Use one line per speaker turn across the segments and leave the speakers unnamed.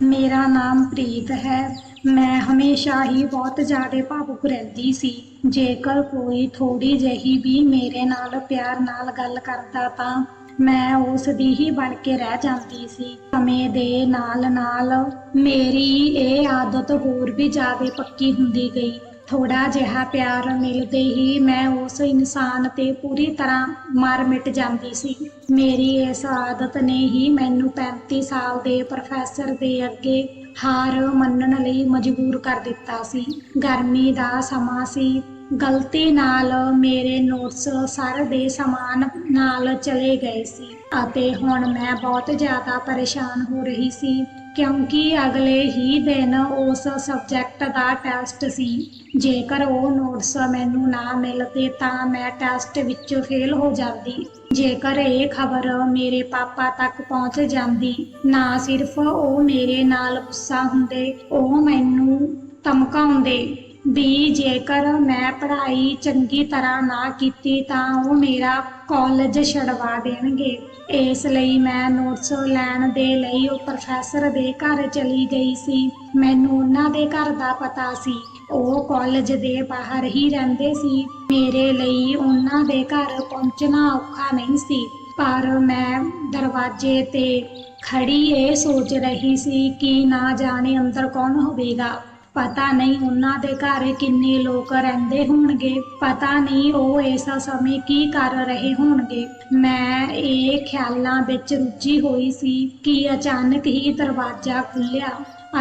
ਮੇਰਾ ਨਾਮ ਪ੍ਰੀਤ ਹੈ। ਮੈਂ ਹਮੇਸ਼ਾ ਹੀ ਬਹੁਤ ਜ਼ਿਆਦਾ ਭਾਵੁਕ ਰਹਿੰਦੀ ਸੀ। ਜੇਕਰ ਕੋਈ ਥੋੜੀ ਜਿਹੀ ਵੀ ਮੇਰੇ ਨਾਲ ਪਿਆਰ ਨਾਲ ਗੱਲ ਕਰਦਾ ਤਾਂ ਮੈਂ ਉਸ ਦੀ ਹੀ ਬਣ ਕੇ ਰਹਿ ਜਾਂਦੀ ਸੀ। ਸਮੇਂ ਦੇ ਨਾਲ ਨਾਲ ਮੇਰੀ ਇਹ ਆਦਤ ਹੋਰ ਵੀ ਜ਼ਿਆਦਾ ਪੱਕੀ ਹੁੰਦੀ ਗਈ। ਥੋੜਾ ਜਿਹਾ ਪਿਆਰ ਮਿਲਦੇ ਹੀ ਮੈਂ ਉਸ ਇਨਸਾਨ ਤੇ ਪੂਰੀ ਤਰ੍ਹਾਂ ਮਰ ਮਿਟ ਜਾਂਦੀ ਸੀ। ਮੇਰੀ ਇਸ ਆਦਤ ਨੇ ਹੀ ਮੈਨੂੰ 35 ਸਾਲ ਦੇ ਪ੍ਰੋਫੈਸਰ ਦੇ ਅੱਗੇ ਹਾਰ ਮੰਨਣ ਲਈ ਮਜਬੂਰ ਕਰ ਦਿੱਤਾ ਸੀ। ਗਰਮੀ ਦਾ ਸਮਾਂ ਸੀ। ਗਲਤੀ ਨਾਲ ਮੇਰੇ ਨੋਟਸ ਸਰ ਦੇ ਸਮਾਨ ਨਾਲ ਚਲੇ ਗਏ ਸੀ ਅਤੇ ਹੁਣ ਮੈਂ ਬਹੁਤ ਜ਼ਿਆਦਾ ਪਰੇਸ਼ਾਨ ਹੋ ਰਹੀ ਸੀ ਕਿਉਂਕਿ ਅਗਲੇ ਹੀ ਦਿਨ ਉਸ ਸਬਜੈਕਟ ਦਾ ਟੈਸਟ ਸੀ। ਜੇਕਰ ਉਹ ਨੋਟਸ ਮੈਨੂੰ ਨਾ ਮਿਲਦੇ ਤਾਂ ਮੈਂ ਟੈਸਟ ਵਿੱਚ ਫੇਲ ਹੋ ਜਾਂਦੀ। ਜੇਕਰ ਇਹ ਖਬਰ ਮੇਰੇ ਪਾਪਾ ਤੱਕ ਪਹੁੰਚ ਜਾਂਦੀ, ਨਾ ਸਿਰਫ ਉਹ ਮੇਰੇ ਨਾਲ ਗੁੱਸਾ ਹੁੰਦੇ, ਉਹ ਮੈਨੂੰ ਧਮਕਾਉਂਦੇ। ਵੀ ਜੇਕਰ ਮੈਂ ਪੜ੍ਹਾਈ ਚੰਗੀ ਤਰ੍ਹਾਂ ਨਾ ਕੀਤੀ ਤਾਂ ਉਹ ਮੇਰਾ ਕਾਲਜ ਛਡਵਾ ਦੇਣਗੇ। ਇਸ ਲਈ ਮੈਂ ਨੋਟਸ ਲੈਣ ਦੇ ਲਈ ਉਹ ਪ੍ਰੋਫੈਸਰ ਦੇ ਘਰ ਚਲੀ ਗਈ ਸੀ। ਮੈਨੂੰ ਉਹਨਾਂ ਦੇ ਘਰ ਦਾ ਪਤਾ ਸੀ ਉਹ ਕਾਲਜ ਦੇ ਬਾਹਰ ਹੀ ਰਹਿੰਦੇ ਸੀ। ਮੇਰੇ ਲਈ ਉਹਨਾਂ ਦੇ ਘਰ ਪਹੁੰਚਣਾ ਔਖਾ ਨਹੀਂ ਸੀ। ਪਰ ਮੈਂ ਦਰਵਾਜ਼ੇ ਤੇ ਖੜੀ ਇਹ ਸੋਚ ਰਹੀ ਸੀ ਕਿ ਨਾ ਜਾਣੇ ਅੰਦਰ ਕੌਣ ਹੋਵੇਗਾ। ਪਤਾ ਨਹੀਂ ਉਹਨਾਂ ਦੇ ਘਰ ਕਿੰਨੇ ਲੋਕ ਰਹਿੰਦੇ ਹੋਣਗੇ। ਪਤਾ ਨਹੀਂ ਉਹ ਇਸ ਸਮੇਂ ਕੀ ਕਰ ਰਹੇ ਹੋਣਗੇ। ਮੈਂ ਇਹ ਖਿਆਲਾਂ ਵਿੱਚ ਰੁੱਝੀ ਹੋਈ ਸੀ ਕਿ ਅਚਾਨਕ ਹੀ ਦਰਵਾਜ਼ਾ ਖੁੱਲਿਆ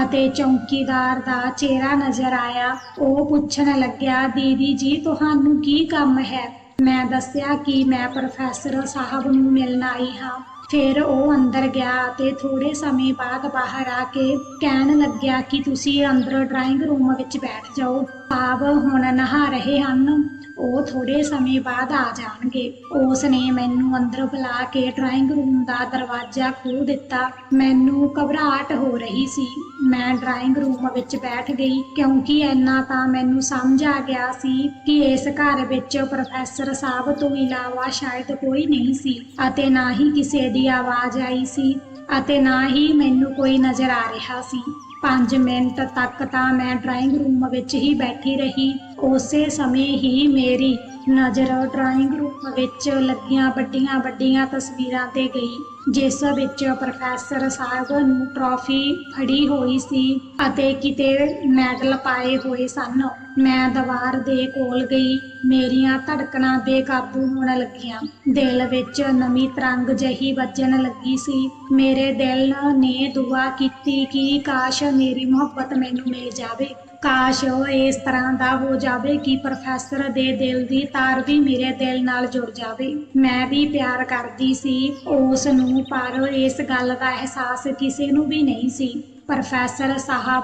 ਅਤੇ ਚੌਕੀਦਾਰ ਦਾ ਚਿਹਰਾ ਨਜ਼ਰ ਆਇਆ। ਉਹ ਪੁੱਛਣ ਲੱਗਿਆ, ਦੀਦੀ ਜੀ, ਤੁਹਾਨੂੰ ਕੀ ਕੰਮ ਹੈ? ਮੈਂ ਦੱਸਿਆ ਕਿ ਮੈਂ ਪ੍ਰੋਫੈਸਰ ਸਾਹਿਬ ਨੂੰ ਮਿਲਣ ਆਈ ਹਾਂ। ਫਿਰ ਉਹ ਅੰਦਰ ਗਿਆ ਤੇ ਥੋੜੇ ਸਮੇਂ ਬਾਅਦ ਬਾਹਰ ਆ ਕੇ ਕਹਿਣ ਲੱਗਿਆ ਕਿ ਤੁਸੀਂ ਅੰਦਰ ਡਰਾਇੰਗ ਰੂਮ ਵਿੱਚ ਬੈਠ ਜਾਓ। ਆਪ ਹੁਣ ਨਹਾ ਰਹੇ ਹਨ। ਉਹ ਥੋੜੇ ਸਮੇਂ ਬਾਅਦ ਆ ਜਾਣਗੇ। ਉਸ ਨੇ ਮੈਨੂੰ ਅੰਦਰ ਬੁਲਾ ਕੇ ਡਰਾਇੰਗ ਰੂਮ ਦਾ ਦਰਵਾਜ਼ਾ ਖੋਲ੍ਹ ਦਿੱਤਾ। ਮੈਨੂੰ ਘਬਰਾਹਟ ਹੋ ਰਹੀ ਸੀ। ਮੈਂ ਡਰਾਇੰਗ ਰੂਮ ਵਿੱਚ ਬੈਠ ਗਈ ਕਿਉਂਕਿ ਇੰਨਾ ਤਾਂ ਮੈਨੂੰ ਸਮਝ ਆ ਗਿਆ ਸੀ ਕਿ ਇਸ ਘਰ ਵਿੱਚ ਪ੍ਰੋਫੈਸਰ ਸਾਹਿਬ ਤੋਂ ਇਲਾਵਾ ਸ਼ਾਇਦ ਕੋਈ ਨਹੀਂ ਸੀ ਅਤੇ ਨਾ ਹੀ ਕਿਸੇ ਦੀ ਆਵਾਜ਼ ਆਈ ਸੀ ਅਤੇ ਨਾ ਹੀ ਮੈਨੂੰ ਕੋਈ ਨਜ਼ਰ ਆ ਰਿਹਾ ਸੀ। 5 ਮਿੰਟ ਤੱਕ ਤਾਂ ਮੈਂ ਡਰਾਇੰਗ ਰੂਮ ਵਿੱਚ ਹੀ ਬੈਠੀ ਰਹੀ। ਉਸੇ ਸਮੇਂ ਹੀ ਮੇਰੀ ਨਜ਼ਰ ਡਰਾਇੰਗ ਰੂਮ ਵਿੱਚ ਲੱਗੀਆਂ ਵੱਡੀਆਂ ਵੱਡੀਆਂ ਤਸਵੀਰਾਂ ਤੇ ਗਈ, ਜਿਸ ਵਿੱਚ ਪ੍ਰੋਫੈਸਰ ਸਾਹਿਬ ਨੂੰ ਟਰਾਫੀ ਫੜੀ ਹੋਈ ਸੀ ਅਤੇ ਕਿਤੇ ਮੈਡਲ ਪਾਏ ਹੋਏ ਸਨ। ਮੈਂ ਦੀਵਾਰ ਦੇ ਕੋਲ ਗਈ, ਮੇਰੀਆਂ ਧੜਕਣਾਂ ਬੇਕਾਬੂ ਹੋਣ ਲੱਗੀਆਂ। ਦਿਲ ਵਿੱਚ ਨਵੀਂ ਤਰੰਗ ਜਹੀ ਵੱਜਣ ਲੱਗੀ ਸੀ। ਮੇਰੇ ਦਿਲ ਨੇ ਦੁਆ ਕੀਤੀ ਕਿ ਕਾਸ਼ ਮੇਰੀ ਮੁਹੱਬਤ ਮੈਨੂੰ ਮਿਲ ਜਾਵੇ। ਕਾਸ਼ ਉਹ ਇਸ ਤਰ੍ਹਾਂ ਦਾ ਹੋ ਜਾਵੇ ਕਿ ਪ੍ਰੋਫੈਸਰ ਦੇ ਦਿਲ ਦੀ ਤਾਰ ਵੀ ਮੇਰੇ ਦਿਲ ਨਾਲ ਜੁੜ ਜਾਵੇ। ਮੈਂ ਵੀ ਪਿਆਰ ਕਰਦੀ ਸੀ, ਉਸ ਨੂੰ, ਪਰ ਇਸ ਗੱਲ ਦਾ ਅਹਿਸਾਸ ਕਿਸੇ ਨੂੰ ਵੀ ਨਹੀਂ ਸੀ। ਪ੍ਰੋਫੈਸਰ ਸਾਹਿਬ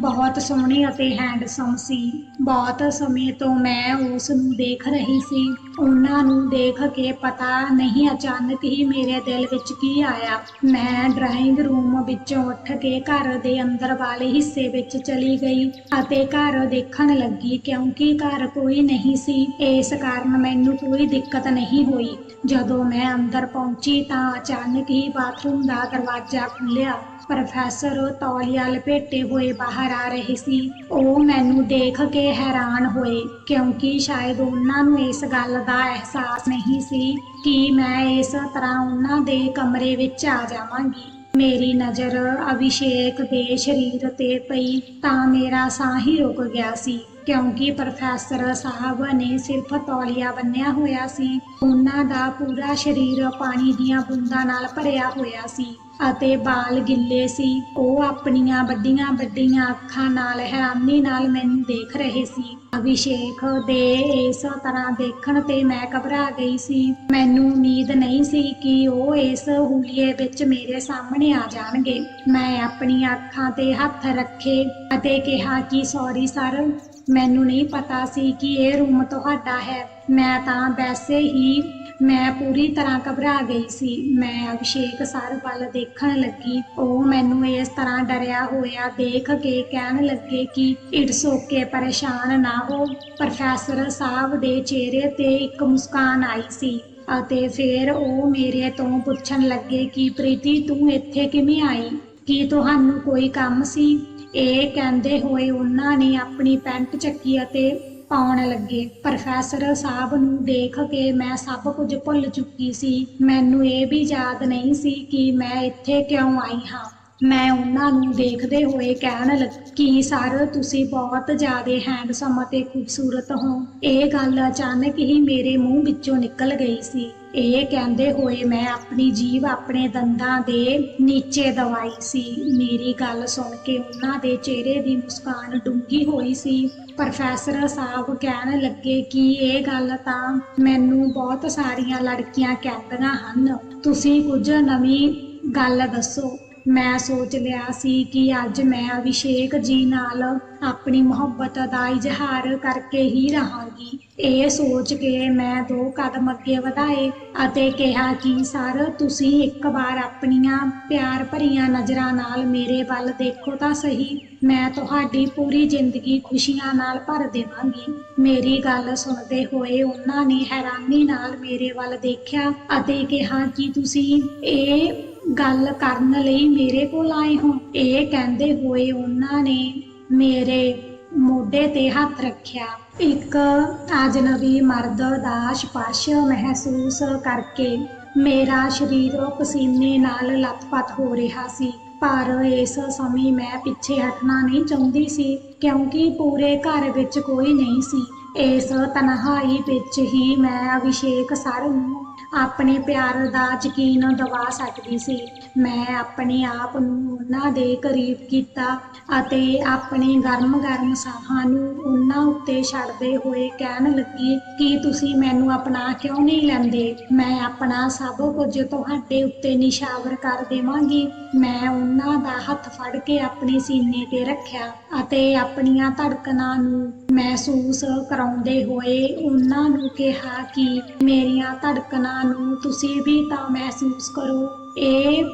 ਬਹੁਤ ਸੋਹਣੇ ਅਤੇ ਹੈਂਡਸਮ ਸੀ। ਬਹੁਤ ਸਮੇਂ ਤੋਂ ਮੈਂ ਉਸ ਨੂੰ ਦੇਖ ਰਹੀ ਸੀ। ਉਹਨਾਂ ਨੂੰ ਦੇਖ ਕੇ ਪਤਾ ਨਹੀਂ ਅਚਾਨਕ ਹੀ ਮੇਰੇ ਦਿਲ ਵਿੱਚ ਕੀ ਆਇਆ। ਮੈਂ ਡਰਾਇੰਗ ਰੂਮ ਵਿੱਚੋਂ ਉੱਠ ਕੇ ਘਰ ਦੇ ਅੰਦਰ ਵਾਲੇ ਹਿੱਸੇ ਵਿੱਚ ਚਲੀ ਗਈ ਅਤੇ ਘਰ ਦੇਖਣ ਲੱਗੀ, ਕਿਉਂਕਿ ਘਰ ਕੋਈ ਨਹੀਂ ਸੀ। ਇਸ ਕਾਰਨ ਮੈਨੂੰ ਕੋਈ ਦਿੱਕਤ ਨਹੀਂ ਹੋਈ। ਜਦੋਂ ਮੈਂ ਅੰਦਰ ਪਹੁੰਚੀ ਤਾਂ ਅਚਾਨਕ ਹੀ ਬਾਥਰੂਮ ਦਾ ਦਰਵਾਜ਼ਾ ਖੁੱਲਿਆ ਪ੍ਰੋਫੈਸਰ ਤੌਲੀਆ ਲਪੇਟੇ ਹੋਏ ਬਾਹਰ ਆ ਰਹੇ ਸੀ। ਉਹ ਮੈਨੂੰ ਦੇਖ ਕੇ ਹੈਰਾਨ ਹੋਏ, ਕਿਉਂਕਿ ਸ਼ਾਇਦ ਉਹਨਾਂ ਨੂੰ ਇਸ ਗੱਲ ਦਾ ਅਹਿਸਾਸ ਨਹੀਂ ਸੀ ਕਿ ਮੈਂ ਇਸ ਤਰ੍ਹਾਂ ਉਹਨਾਂ ਦੇ ਕਮਰੇ ਵਿੱਚ ਆ ਜਾਵਾਂਗੀ। ਮੇਰੀ ਨਜ਼ਰ ਅਭਿਸ਼ੇਕ ਦੇ ਸਰੀਰ ਤੇ ਪਈ ਤਾਂ ਮੇਰਾ ਸਾਹ ਹੀ ਰੁਕ ਗਿਆ ਸੀ, ਕਿਉਂਕਿ ਪ੍ਰੋਫੈਸਰ ਸਾਹਿਬ ਨੇ ਸਿਰਫ ਤੌਲੀਆ ਬੰਨਿਆ ਹੋਇਆ ਸੀ। ਉਹਨਾਂ ਦਾ ਪੂਰਾ ਸਰੀਰ ਪਾਣੀ ਦੀਆਂ ਬੂੰਦਾਂ ਨਾਲ ਭਰਿਆ ਹੋਇਆ ਸੀ। ਅਤੇ ਬਾਲ ਗਿੱਲੇ ਸੀ। ਉਹ ਆਪਣੀਆਂ ਵੱਡੀਆਂ ਵੱਡੀਆਂ ਅੱਖਾਂ ਨਾਲ ਹੈਰਾਨੀ ਨਾਲ ਮੈਨੂੰ ਦੇਖ ਰਹੇ ਸੀ। ਅਭਿਸ਼ੇਕ ਦੇ ਇਸ ਤਰ੍ਹਾਂ ਦੇਖਣ ਤੇ ਮੈਂ ਘਬਰਾ ਗਈ ਸੀ। ਮੈਨੂੰ ਉਮੀਦ ਨਹੀਂ ਸੀ ਕਿ ਉਹ ਇਸ ਹੁਲੀਏ ਵਿੱਚ ਮੇਰੇ ਸਾਹਮਣੇ ਆ ਜਾਣਗੇ। ਮੈਂ ਆਪਣੀਆਂ ਅੱਖਾਂ ਤੇ ਹੱਥ ਰੱਖੇ ਅਤੇ ਕਿਹਾ ਕਿ ਸੌਰੀ ਸਰ ਮੈਨੂੰ ਨਹੀਂ ਪਤਾ ਸੀ ਕਿ ਇਹ ਰੂਮ ਤੁਹਾਡਾ ਹੈ। ਮੈਂ ਤਾਂ ਵੈਸੇ ਹੀ ਮੈਂ ਪੂਰੀ ਤਰ੍ਹਾਂ ਘਬਰਾ ਗਈ ਸੀ। ਮੈਂ ਅਭਿਸ਼ੇਕ ਸਰ ਵੱਲ ਦੇਖਣ ਲੱਗੀ। ਉਹ ਮੈਨੂੰ ਇਸ ਤਰ੍ਹਾਂ ਡਰਿਆ ਹੋਇਆ ਦੇਖ ਕੇ ਕਹਿਣ ਲੱਗੇ ਕਿ ਇਟਸ ਓਕੇ ਪਰੇਸ਼ਾਨ ਨਾ ਹੋ। ਪ੍ਰੋਫੈਸਰ ਸਾਹਿਬ ਦੇ ਚਿਹਰੇ ਤੇ ਇੱਕ ਮੁਸਕਾਨ ਆਈ ਸੀ ਅਤੇ ਫਿਰ ਉਹ ਮੇਰੇ ਤੋਂ ਪੁੱਛਣ ਲੱਗੇ ਕਿ, ਪ੍ਰੀਤੀ, ਤੂੰ ਇੱਥੇ ਕਿਵੇਂ ਆਈ? ਕੀ ਤੁਹਾਨੂੰ ਕੋਈ ਕੰਮ ਸੀ? ਇਹ ਕਹਿੰਦੇ ਹੋਏ ਉਹਨਾਂ ਨੇ ਆਪਣੀ ਪੈਂਟ ਚੱਕੀ ਅਤੇ ਪਾਉਣ ਲੱਗੇ। ਪ੍ਰੋਫੈਸਰ ਸਾਹਿਬ ਨੂੰ ਦੇਖ ਕੇ ਮੈਂ ਸਭ ਕੁਝ ਭੁੱਲ ਚੁੱਕੀ ਸੀ। ਮੈਨੂੰ ਇਹ ਵੀ ਯਾਦ ਨਹੀਂ ਸੀ ਕਿ ਮੈਂ ਇੱਥੇ ਕਿਉਂ ਆਈ ਹਾਂ। ਮੈਂ ਉਹਨਾਂ ਨੂੰ ਦੇਖਦੇ ਹੋਏ ਕਹਿਣ ਲੱਗੀ ਸਰ, ਤੁਸੀਂ ਬਹੁਤ ਜ਼ਿਆਦਾ ਹੈਂਡਸਮ ਅਤੇ ਖੂਬਸੂਰਤ ਹੋ। ਇਹ ਗੱਲ ਅਚਾਨਕ ਹੀ ਮੇਰੇ ਮੂੰਹ ਵਿੱਚੋਂ ਨਿਕਲ ਗਈ ਸੀ। ਇਹ ਕਹਿੰਦੇ ਹੋਏ ਮੈਂ ਆਪਣੀ ਜੀਭ ਆਪਣੇ ਦੰਦਾਂ ਦੇ ਨੀਚੇ ਦਵਾਈ ਸੀ। ਮੇਰੀ ਗੱਲ ਸੁਣ ਕੇ ਉਹਨਾਂ ਦੇ ਚਿਹਰੇ ਦੀ ਮੁਸਕਾਨ ਡੂੰਘੀ ਹੋਈ ਸੀ। ਪ੍ਰੋਫੈਸਰ ਸਾਹਿਬ ਕਹਿਣ ਲੱਗੇ ਕਿ ਇਹ ਗੱਲ ਤਾਂ ਮੈਨੂੰ ਬਹੁਤ ਸਾਰੀਆਂ ਲੜਕੀਆਂ ਕਹਿੰਦੀਆਂ ਹਨ। ਤੁਸੀਂ ਕੁਝ ਨਵੀਂ ਗੱਲ ਦੱਸੋ। ਮੈਂ ਸੋਚ ਲਿਆ ਸੀ ਕਿ ਅੱਜ ਮੈਂ ਅਭਿਸ਼ੇਕ ਜੀ ਨਾਲ ਆਪਣੀ ਮੁਹੱਬਤ ਦਾ ਇਜ਼ਹਾਰ ਕਰਕੇ ਹੀ ਰਹਾਂਗੀ। ਇਹ ਸੋਚ ਕੇ ਮੈਂ ਦੋ ਕਦਮ ਅੱਗੇ ਵਧਾਏ ਅਤੇ ਕਿਹਾ ਕਿ, ਸਰ, ਤੁਸੀਂ ਇੱਕ ਵਾਰ ਆਪਣੀਆਂ ਪਿਆਰ ਭਰੀਆਂ ਨਜ਼ਰਾਂ ਨਾਲ ਮੇਰੇ ਵੱਲ ਦੇਖੋ ਤਾਂ ਸਹੀ। ਮੈਂ ਤੁਹਾਡੀ ਪੂਰੀ ਜ਼ਿੰਦਗੀ ਖੁਸ਼ੀਆਂ ਨਾਲ ਭਰ ਦੇਵਾਂਗੀ। ਮੇਰੀ ਗੱਲ ਸੁਣਦੇ ਹੋਏ ਉਹਨਾਂ ਨੇ ਹੈਰਾਨੀ ਨਾਲ ਮੇਰੇ ਵੱਲ ਦੇਖਿਆ ਅਤੇ ਕਿਹਾ ਕਿ ਤੁਸੀਂ ਇਹ ਗੱਲ ਕਰਨ ਲਈ ਮੇਰੇ ਕੋਲ ਆਏ ਹੋ। ਇਹ ਕਹਿੰਦੇ ਹੋਏ ਉਹਨਾਂ ਨੇ ਮੇਰੇ ਮੋਢੇ ਤੇ ਹੱਥ ਰੱਖਿਆ। ਇੱਕ ਅਜਨਬੀ ਮਰਦ ਦਾ ਸਪਰਸ਼ ਮਹਿਸੂਸ ਕਰਕੇ ਮੇਰਾ ਸਰੀਰ ਪਸੀਨੇ ਨਾਲ ਲੱਥਪੱਥ ਹੋ ਰਿਹਾ ਸੀ। ਪਰ ਇਸ ਸਮੇਂ ਮੈਂ ਪਿੱਛੇ ਹਟਣਾ ਨਹੀਂ ਚਾਹੁੰਦੀ ਸੀ, ਕਿਉਂਕਿ ਪੂਰੇ ਘਰ ਵਿੱਚ ਕੋਈ ਨਹੀਂ ਸੀ। ਇਸ ਤਨਹਾਈ ਵਿੱਚ ਹੀ ਮੈਂ ਅਭਿਸ਼ੇਕ ਸਰ ਨੂੰ ਆਪਣੇ ਪਿਆਰ ਦਾ ਯਕੀਨ ਦਿਵਾ ਸਕਦੀ ਸੀ। ਮੈਂ ਆਪਣੇ ਆਪ ਨੂੰ ਉਹਨਾਂ ਦੇ ਕਰੀਬ ਕੀਤਾ ਅਤੇ ਆਪਣੇ ਗਰਮ-ਗਰਮ ਸਾਹਾਂ ਨੂੰ ਉਹਨਾਂ ਉੱਤੇ ਛੱਡਦੇ ਹੋਏ ਕਹਿਣ ਲੱਗੀ, ਕਿ ਤੁਸੀਂ ਮੈਨੂੰ ਆਪਣਾ ਕਿਉਂ ਨਹੀਂ ਲੈਂਦੇ? ਮੈਂ ਆਪਣਾ ਸਭ ਕੁਝ ਤੁਹਾਡੇ ਉੱਤੇ ਨਿਸ਼ਾਵਰ ਕਰ ਦੇਵਾਂਗੀ। ਮੈਂ ਉਹਨਾਂ ਦਾ ਹੱਥ ਫੜ ਕੇ ਆਪਣੇ ਸੀਨੇ ਤੇ ਰੱਖਿਆ ਅਤੇ ਆਪਣੀਆਂ ਧੜਕਣਾਂ ਨੂੰ ਮਹਿਸੂਸ ਕਰਾਉਂਦੇ ਹੋਏ ਉਹਨਾਂ ਨੂੰ ਕਿਹਾ ਕਿ ਮੇਰੀਆਂ ਧੜਕਣਾਂ ਨੂੰ ਤੁਸੀਂ ਵੀ ਤਾਂ ਮਹਿਸੂਸ ਕਰੋ, ਇਹ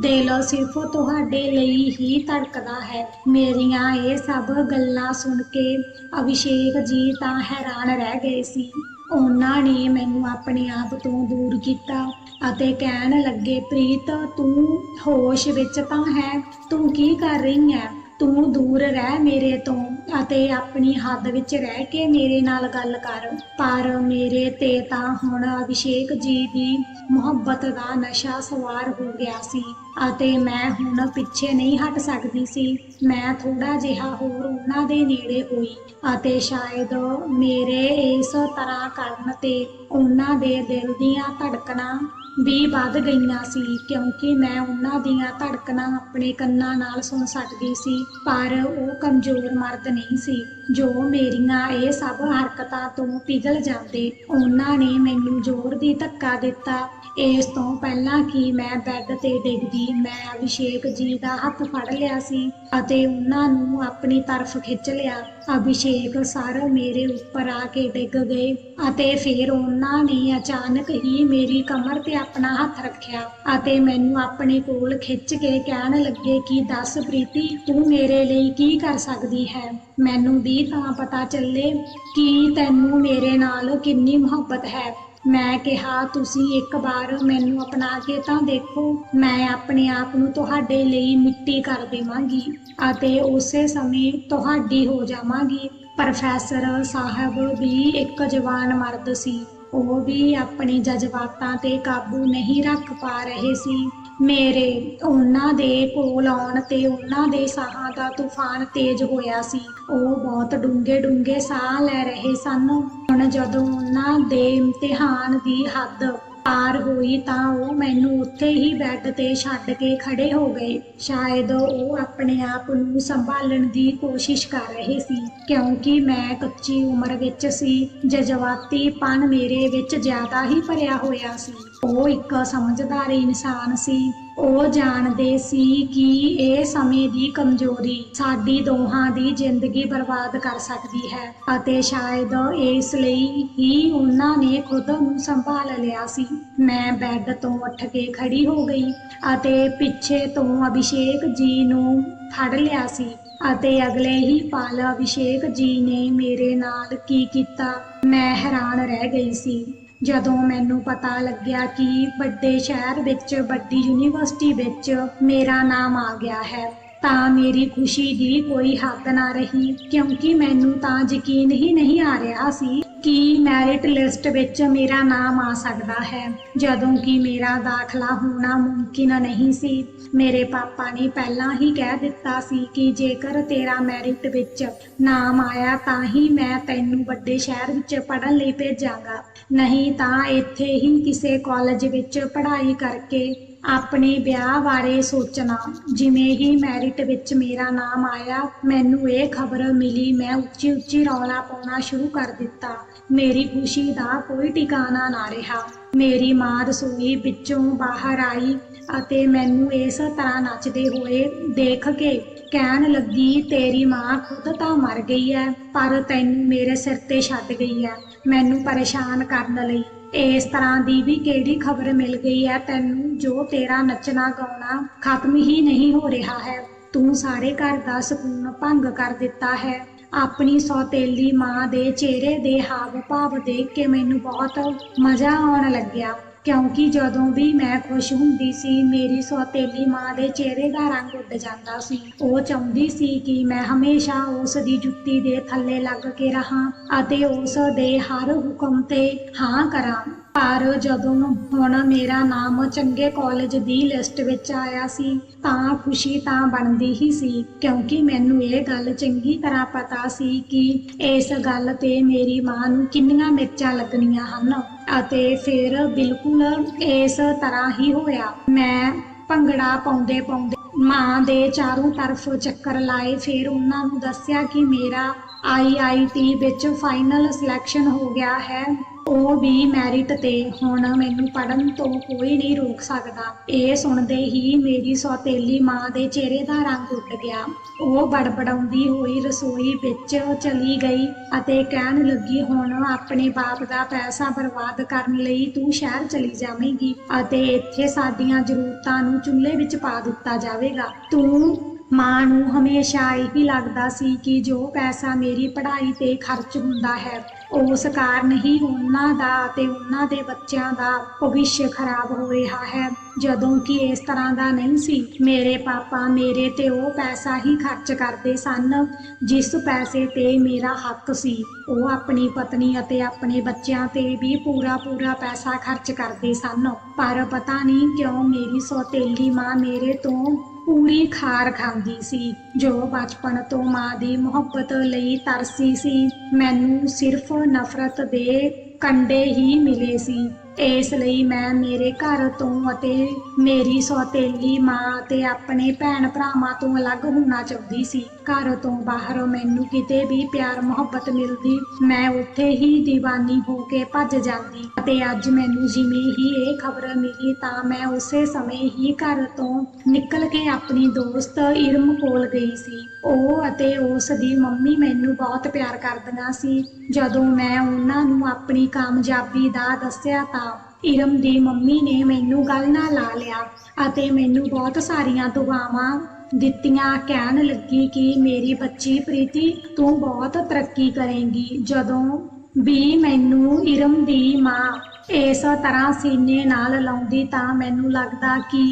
ਦਿਲ ਸਿਰਫ ਤੁਹਾਡੇ ਲਈ ਹੀ ਧੜਕਦਾ ਹੈ। ਮੇਰੀਆਂ ਇਹ ਸਭ ਗੱਲਾਂ ਸੁਣ ਕੇ ਅਭਿਸ਼ੇਕ ਜੀ ਤਾਂ ਹੈਰਾਨ ਰਹਿ ਗਏ ਸੀ। ਉਹਨਾਂ ਨੇ ਮੈਨੂੰ ਆਪਣੇ ਆਪ ਤੋਂ ਦੂਰ ਕੀਤਾ ਅਤੇ ਕਹਿਣ ਲੱਗੇ, ਪ੍ਰੀਤ, ਤੂੰ ਹੋਸ਼ ਵਿੱਚ ਤਾਂ ਹੈ, ਤੂੰ ਕੀ ਕਰ ਰਹੀ ਹੈ? ਤੂੰ ਦੂਰ ਰਹਿ ਮੇਰੇ ਤੋਂ ਅਤੇ ਆਪਣੀ ਹੱਦ ਵਿੱਚ ਰਹਿ ਕੇ ਮੇਰੇ ਨਾਲ ਗੱਲ ਕਰ। ਪਰ ਮੇਰੇ ਤੇ ਤਾਂ ਹੁਣ ਅਭਿਸ਼ੇਕ ਜੀ ਦੀ ਮੁਹੱਬਤ ਦਾ ਨਸ਼ਾ ਸਵਾਰ ਹੋ ਗਿਆ ਸੀ ਅਤੇ ਮੈਂ ਹੁਣ ਪਿੱਛੇ ਨਹੀਂ ਹਟ ਸਕਦੀ ਸੀ। ਮੈਂ ਥੋੜਾ ਜਿਹਾ ਹੋਰ ਉਹਨਾਂ ਦੇ ਨੇੜੇ ਹੋਈ ਅਤੇ ਸ਼ਾਇਦ ਮੇਰੇ ਇਸ ਤਰ੍ਹਾਂ ਕਰਨ ਤੇ ਉਹਨਾਂ ਦੇ ਦਿਲ ਦੀਆਂ ਧੜਕਣਾਂ ਵੀ ਵੱਧ ਗਈਆਂ ਸੀ, ਕਿਉਂਕਿ ਮੈਂ ਉਹਨਾਂ ਦੀਆਂ ਧੜਕਣਾਂ ਆਪਣੇ ਕੰਨਾਂ ਨਾਲ ਸੁਣ ਸਕਦੀ ਸੀ, ਪਰ ਉਹ ਕਮਜ਼ੋਰ ਮਰਦ ਨਹੀਂ ਸੀ, ਜੋ ਮੇਰੀਆਂ ਇਹ ਸਭ ਹਰਕਤਾਂ ਤੋਂ ਪਿਘਲ ਜਾਂਦੇ। ਉਹਨਾਂ ਨੇ ਮੈਨੂੰ ਜ਼ੋਰ ਦੀ ਧੱਕਾ ਦਿੱਤਾ। ਇਸ ਤੋਂ ਪਹਿਲਾਂ ਕਿ ਮੈਂ ਬੈੱਡ ਤੇ ਡਿੱਗਦੀ, ਮੈਂ ਅਭਿਸ਼ੇਕ ਜੀ ਦਾ ਹੱਥ ਫੜ ਲਿਆ ਸੀ ਅਤੇ ਉਹਨਾਂ ਨੂੰ ਆਪਣੀ ਤਰਫ ਖਿੱਚ ਲਿਆ। ਅਭਿਸ਼ੇਕ ਸਰ ਮੇਰੇ ਉੱਪਰ ਆ ਕੇ ਡਿੱਗ ਗਏ ਅਤੇ ਫਿਰ ਉਹਨਾਂ ਨੇ ਅਚਾਨਕ ਹੀ ਮੇਰੀ ਕਮਰ ਤੇ ਆਪਣਾ ਹੱਥ ਰੱਖਿਆ ਅਤੇ ਮੈਨੂੰ ਆਪਣੇ ਕੋਲ ਖਿੱਚ ਕੇ ਕਹਿਣ ਲੱਗੇ ਕਿ ਦੱਸ ਪ੍ਰੀਤੀ, ਤੂੰ ਮੇਰੇ ਲਈ ਕੀ ਕਰ ਸਕਦੀ ਹੈ? ਮੈਨੂੰ ਵੀ ਤਾਂ ਪਤਾ ਚੱਲੇ ਕਿ ਤੈਨੂੰ ਮੇਰੇ ਨਾਲ ਕਿੰਨੀ ਮੁਹੱਬਤ ਹੈ। ਮੈਂ ਕਿਹਾ, ਤੁਸੀਂ ਇੱਕ ਵਾਰ ਮੈਨੂੰ ਅਪਣਾ ਕੇ ਤਾਂ ਦੇਖੋ, ਮੈਂ ਆਪਣੇ ਆਪ ਨੂੰ ਤੁਹਾਡੇ ਲਈ ਮਿੱਟੀ ਕਰ ਦੇਵਾਂਗੀ ਅਤੇ ਉਸੇ ਸਮੇਂ ਤੁਹਾਡੀ ਹੋ ਜਾਵਾਂਗੀ। ਪ੍ਰੋਫੈਸਰ ਸਾਹਿਬ ਵੀ ਇੱਕ ਜਵਾਨ ਮਰਦ ਸੀ। ਉਹ ਵੀ ਆਪਣੇ ਜਜ਼ਬਾਤਾਂ ਤੇ ਕਾਬੂ ਨਹੀਂ ਰੱਖ ਪਾ ਰਹੇ ਸੀ। ਮੇਰੇ, ਉਹਨਾਂ ਦੇ ਕੋਲ ਆਉਣ ਤੇ ਉਹਨਾਂ ਦੇ ਸਾਹਾਂ ਦਾ ਤੂਫਾਨ ਤੇਜ਼ ਹੋਇਆ ਸੀ। ਉਹ ਬਹੁਤ ਡੂੰਘੇ ਡੂੰਘੇ ਸਾਹ ਲੈ ਰਹੇ ਸਨ। ਹੁਣ ਜਦੋਂ ਉਹਨਾਂ ਦੇ ਇਮਤਿਹਾਨ ਦੀ ਹੱਦ ਪਾਰ ਹੋਈ ਤਾਂ ਉਹ ਮੈਨੂੰ ਉੱਥੇ ਹੀ ਬੈੱਡ ਤੇ ਛੱਡ ਕੇ ਖੜੇ ਹੋ ਗਏ। ਸ਼ਾਇਦ ਉਹ ਆਪਣੇ ਆਪ ਨੂੰ ਸੰਭਾਲਣ ਦੀ ਕੋਸ਼ਿਸ਼ ਕਰ ਰਹੇ ਸੀ, ਕਿਉਂਕਿ ਮੈਂ ਕੱਚੀ ਉਮਰ ਵਿੱਚ ਸੀ ਜਜ਼ਬਾਤੀਪਨ ਮੇਰੇ ਵਿੱਚ ਜ਼ਿਆਦਾ ਹੀ ਭਰਿਆ ਹੋਇਆ ਸੀ। ਉਹ ਇੱਕ ਸਮਝਦਾਰ ਇਨਸਾਨ ਸੀ। ਉਹ ਜਾਣਦੇ ਸੀ ਕਿ ਇਹ ਸਮੇਂ ਦੀ ਕਮਜ਼ੋਰੀ ਸਾਡੀ ਦੋਹਾਂ ਦੀ ਜ਼ਿੰਦਗੀ ਬਰਬਾਦ ਕਰ ਸਕਦੀ ਹੈ ਅਤੇ ਸ਼ਾਇਦ ਇਸ ਲਈ ਹੀ ਉਹਨਾਂ ਨੇ ਖੁਦ ਨੂੰ ਸੰਭਾਲ ਲਿਆ ਸੀ। ਮੈਂ ਬੈੱਡ ਤੋਂ ਉੱਠ ਕੇ ਖੜੀ ਹੋ ਗਈ ਅਤੇ ਪਿੱਛੇ ਤੋਂ ਅਭਿਸ਼ੇਕ ਜੀ ਨੂੰ ਫੜ ਲਿਆ ਸੀ ਅਤੇ ਅਗਲੇ ਹੀ ਪਲ ਅਭਿਸ਼ੇਕ ਜੀ ਨੇ ਮੇਰੇ ਨਾਲ ਕੀ ਕੀਤਾ, ਮੈਂ ਹੈਰਾਨ ਰਹਿ ਗਈ ਸੀ। ਜਦੋਂ ਮੈਨੂੰ ਪਤਾ ਲੱਗਿਆ ਕਿ ਵੱਡੇ ਸ਼ਹਿਰ ਵਿੱਚ, ਵੱਡੀ ਯੂਨੀਵਰਸਿਟੀ ਵਿੱਚ ਮੇਰਾ ਨਾਮ ਆ ਗਿਆ ਹੈ, ਤਾਂ ਮੇਰੀ ਖੁਸ਼ੀ ਦੀ ਕੋਈ ਹੱਦ ਨਾ ਰਹੀ। ਕਿਉਂਕਿ ਮੈਨੂੰ ਤਾਂ ਯਕੀਨ ਹੀ ਨਹੀਂ ਆ ਰਿਹਾ ਸੀ ਕਿ ਮੈਰਿਟ ਲਿਸਟ ਵਿੱਚ ਮੇਰਾ ਨਾਮ ਆ ਸਕਦਾ ਹੈ। ਜਦੋਂ ਕਿ ਮੇਰਾ ਦਾਖਲਾ ਹੋਣਾ ਮੁਮਕਿਨ ਨਹੀਂ ਸੀ। ਮੇਰੇ ਪਾਪਾ ਨੇ ਪਹਿਲਾਂ ਹੀ ਕਹਿ ਦਿੱਤਾ ਸੀ ਕਿ ਜੇਕਰ ਤੇਰਾ ਮੈਰਿਟ ਵਿੱਚ ਨਾਮ ਆਇਆ ਤਾਂ ਹੀ ਮੈਂ ਤੈਨੂੰ ਵੱਡੇ ਸ਼ਹਿਰ ਵਿੱਚ ਪੜ੍ਹਨ ਲਈ ਭੇਜਾਂਗਾ। ਨਹੀਂ ਤਾਂ ਇੱਥੇ ਹੀ ਕਿਸੇ ਕਾਲਜ ਵਿੱਚ ਪੜ੍ਹਾਈ ਕਰਕੇ ਆਪਣੇ ਵਿਆਹ ਬਾਰੇ ਸੋਚਣਾ। ਜਿਵੇਂ ਹੀ ਮੈਰਿਟ ਵਿੱਚ ਮੇਰਾ ਨਾਮ ਆਇਆ, ਮੈਨੂੰ ਇਹ ਖਬਰ ਮਿਲੀ, ਮੈਂ ਉੱਚੀ ਉੱਚੀ ਰੌਲਾ ਪਾਉਣਾ ਸ਼ੁਰੂ ਕਰ ਦਿੱਤਾ। ਮੇਰੀ ਖੁਸ਼ੀ ਦਾ ਕੋਈ ਟਿਕਾਣਾ ਨਾ ਰਿਹਾ। ਮੇਰੀ ਮਾਂ ਰਸੋਈ ਵਿੱਚੋਂ ਬਾਹਰ ਆਈ ਅਤੇ ਮੈਨੂੰ ਇਸ ਤਰ੍ਹਾਂ ਨੱਚਦੇ ਹੋਏ ਦੇਖ ਕੇ ਕਹਿਣ ਲੱਗੀ, ਤੇਰੀ ਮਾਂ ਖੁਦ ਤਾਂ ਮਰ ਗਈ ਹੈ ਪਰ ਤੈਨੂੰ ਮੇਰੇ ਸਿਰ ਤੇ ਛੱਡ ਗਈ ਹੈ ਮੈਨੂੰ ਪਰੇਸ਼ਾਨ ਕਰਨ ਲਈ। ਇਸ ਤਰ੍ਹਾਂ ਦੀ ਵੀ ਕਿਹੜੀ ਖਬਰ ਮਿਲ ਗਈ ਹੈ ਤੈਨੂੰ ਜੋ ਤੇਰਾ ਨੱਚਣਾ ਗਾਉਣਾ ਖਤਮ ਹੀ ਨਹੀਂ ਹੋ ਰਿਹਾ ਹੈ। ਤੂੰ ਸਾਰੇ ਘਰ ਦਾ ਸਕੂਨ ਭੰਗ ਕਰ ਦਿੱਤਾ ਹੈ। ਆਪਣੀ ਸੌਤੇਲੀ ਮਾਂ ਦੇ ਚਿਹਰੇ ਦੇ ਹਾਵ ਭਾਵ ਦੇਖ ਕੇ ਮੈਨੂੰ ਬਹੁਤ ਮਜ਼ਾ ਆਉਣ ਲੱਗਿਆ। ਕਿਉਂਕਿ ਜਦੋਂ ਵੀ ਮੈਂ ਖੁਸ਼ ਹੁੰਦੀ ਸੀ, ਮੇਰੀ ਸੌਤੇਲੀ ਮਾਂ ਦੇ ਚਿਹਰੇ ਦਾ ਰੰਗ ਉੱਡ ਜਾਂਦਾ ਸੀ। ਉਹ ਚਾਹੁੰਦੀ ਸੀ ਕਿ ਮੈਂ ਹਮੇਸ਼ਾ ਉਸ ਦੀ ਜੁੱਤੀ ਦੇ ਥੱਲੇ ਲੱਗ ਕੇ ਰਹਾਂ ਅਤੇ ਉਸ ਦੇ ਹਰ ਹੁਕਮ ਤੇ ਹਾਂ ਕਰਾਂ। ਪਰ ਜਦੋਂ ਹੁਣ ਮੇਰਾ ਨਾਮ ਚੰਗੇ ਕਾਲਜ ਦੀ ਲਿਸਟ ਵਿੱਚ ਆਇਆ ਸੀ, ਤਾਂ ਖੁਸ਼ੀ ਤਾਂ ਬਣਦੀ ਹੀ ਸੀ, ਕਿਉਂਕਿ ਮੈਨੂੰ ਇਹ ਗੱਲ ਚੰਗੀ ਤਰ੍ਹਾਂ ਪਤਾ ਸੀ ਕਿ ਇਸ ਗੱਲ ਤੇ ਮੇਰੀ ਮਾਂ ਨੂੰ ਕਿੰਨੀਆਂ ਮਿਰਚਾਂ ਲੱਗਣੀਆਂ ਹਨ ਅਤੇ ਫਿਰ ਬਿਲਕੁਲ ਇਸ ਤਰ੍ਹਾਂ ਹੀ ਹੋਇਆ। ਮੈਂ ਭੰਗੜਾ ਪਾਉਂਦੇ ਪਾਉਂਦੇ ਮਾਂ ਦੇ ਚਾਰੋਂ ਤਰਫ ਚੱਕਰ ਲਾਏ, ਫਿਰ ਉਹਨਾਂ ਨੂੰ ਦੱਸਿਆ ਕਿ ਮੇਰਾ ਆਈਆਈਟੀ ਵਿੱਚ ਫਾਈਨਲ ਸਿਲੈਕਸ਼ਨ ਹੋ ਗਿਆ ਹੈ। ਉਹ ਵੀ ਮੈਰਿਟ ਤੇ ਹੁਣ ਮੈਨੂੰ ਪੜਨ ਤੋਂ ਕੋਈ ਨਹੀਂ ਰੋਕ ਸਕਦਾ। ਇਹ ਸੁਣਦੇ ਹੀ ਮੇਰੀ ਸੌਤੇਲੀ ਮਾਂ ਦੇ ਚਿਹਰੇ ਦਾ ਰੰਗ ਉੱਡ ਗਿਆ। ਉਹ ਬੜਬੜਾਉਂਦੀ ਹੋਈ ਰਸੋਈ ਵਿੱਚ ਚਲੀ ਗਈ ਅਤੇ ਕਹਿਣ ਲੱਗੀ, ਹੁਣ ਆਪਣੇ ਬਾਪ ਦਾ ਪੈਸਾ ਬਰਬਾਦ ਕਰਨ ਲਈ ਤੂੰ ਸ਼ਹਿਰ ਚਲੀ ਜਾਵੇਂਗੀ ਅਤੇ ਇੱਥੇ ਸਾਡੀਆਂ ਜ਼ਰੂਰਤਾਂ ਨੂੰ ਚੁੱਲ੍ਹੇ ਵਿੱਚ ਪਾ ਦਿੱਤਾ ਜਾਵੇਗਾ। ਤੂੰ ਮਾਂ ਨੂੰ ਹਮੇਸ਼ਾ ਇਹੀ ਲੱਗਦਾ ਸੀ ਕਿ ਜੋ ਪੈਸਾ ਮੇਰੀ ਪੜ੍ਹਾਈ ਤੇ ਖਰਚ ਹੁੰਦਾ ਹੈ ਉਸ ਕਾਰਨ ਹੀ ਉਹਨਾਂ ਦਾ ਅਤੇ ਉਹਨਾਂ ਦੇ ਬੱਚਿਆਂ ਦਾ ਭਵਿੱਖ ਖਰਾਬ ਹੋ ਰਿਹਾ ਹੈ। ਜਦੋਂ ਕਿ ਇਸ ਤਰ੍ਹਾਂ ਦਾ ਨਹੀਂ ਸੀ। ਮੇਰੇ ਪਾਪਾ, ਮੇਰੇ ਤੇ ਉਹ ਪੈਸਾ ਹੀ ਖਰਚ ਕਰਦੇ ਸਨ, ਜਿਸ ਪੈਸੇ ਤੇ ਮੇਰਾ ਹੱਕ ਸੀ। ਉਹ ਆਪਣੀ ਪਤਨੀ ਅਤੇ ਆਪਣੇ ਬੱਚਿਆਂ ਤੇ ਵੀ ਪੂਰਾ ਪੂਰਾ ਪੈਸਾ ਖਰਚ ਕਰਦੇ ਸਨ। ਪਰ ਪਤਾ ਨਹੀਂ ਕਿਉਂ ਮੇਰੀ ਸੌਤੇਲੀ ਮਾਂ ਮੇਰੇ ਤੋਂ ਪੂਰੀ ਖਾਰ ਖਾਂਦੀ ਸੀ, ਜੋ ਬਚਪਨ ਤੋਂ ਮਾਂ ਦੀ ਮੁਹੱਬਤ ਲਈ ਤਰਸੀ ਸੀ। ਮੈਨੂੰ ਸਿਰਫ ਨਫ਼ਰਤ ਦੇ ਕੰਡੇ ਹੀ ਮਿਲੇ ਸੀ। ਇਸ ਲਈ ਮੈਂ ਮੇਰੇ ਘਰ ਤੋਂ ਅਤੇ ਮੇਰੀ ਸੌਤੇਲੀ ਮਾਂ ਅਤੇ ਆਪਣੇ ਭੈਣ ਭਰਾਵਾਂ ਤੋਂ ਅਲੱਗ ਹੋਣਾ ਚਾਹੁੰਦੀ ਸੀ। ਘਰ ਤੋਂ ਬਾਹਰ ਮੈਨੂੰ ਕਿਤੇ ਵੀ ਪਿਆਰ ਮੁਹੱਬਤ ਮਿਲਦੀ, ਮੈਂ ਉੱਥੇ ਹੀ دیਵਾਨੀ ਹੋ ਕੇ ਭੱਜ ਜਾਂਦੀ। ਅਤੇ ਅੱਜ ਮੈਨੂੰ ਜਿਵੇਂ ਹੀ ਇਹ ਖਬਰ ਮਿਲੀ ਤਾਂ ਮੈਂ ਉਸੇ ਸਮੇਂ ਹੀ ਘਰ ਤੋਂ ਨਿਕਲ ਕੇ ਆਪਣੀ ਦੋਸਤ ਇਰਮ ਕੋਲ ਗਈ ਸੀ। ਉਹ ਅਤੇ ਉਸ ਦੀ ਮੰਮੀ ਮੈਨੂੰ ਬਹੁਤ ਪਿਆਰ ਕਰਦੀਆਂ ਸੀ। ਜਦੋਂ ਮੈਂ ਉਹਨਾਂ ਨੂੰ ਆਪਣੀ ਕਾਮਯਾਬੀ ਦਾ ਦੱਸਿਆ ਤਾਂ ਇਰਮ ਦੀ ਮੰਮੀ ਨੇ ਮੈਨੂੰ ਗੱਲ ਨਾਲ ਲਾ ਲਿਆ ਅਤੇ ਮੈਨੂੰ ਬਹੁਤ ਸਾਰੀਆਂ ਦੁਆਵਾਂ ਦਿੱਤੀਆਂ, ਕਹਿਣ ਲੱਗੀ ਕਿ ਮੇਰੀ ਬੱਚੀ ਪ੍ਰੀਤੀ, ਤੂੰ ਬਹੁਤ ਤਰੱਕੀ ਕਰੇਂਗੀ। ਜਦੋਂ ਵੀ ਮੈਨੂੰ ਇਰਮ ਦੀ ਮਾਂ ਇਸ ਤਰ੍ਹਾਂ ਸੀਨੇ ਨਾਲ ਲਾਉਂਦੀ ਤਾਂ ਮੈਨੂੰ ਲੱਗਦਾ ਕਿ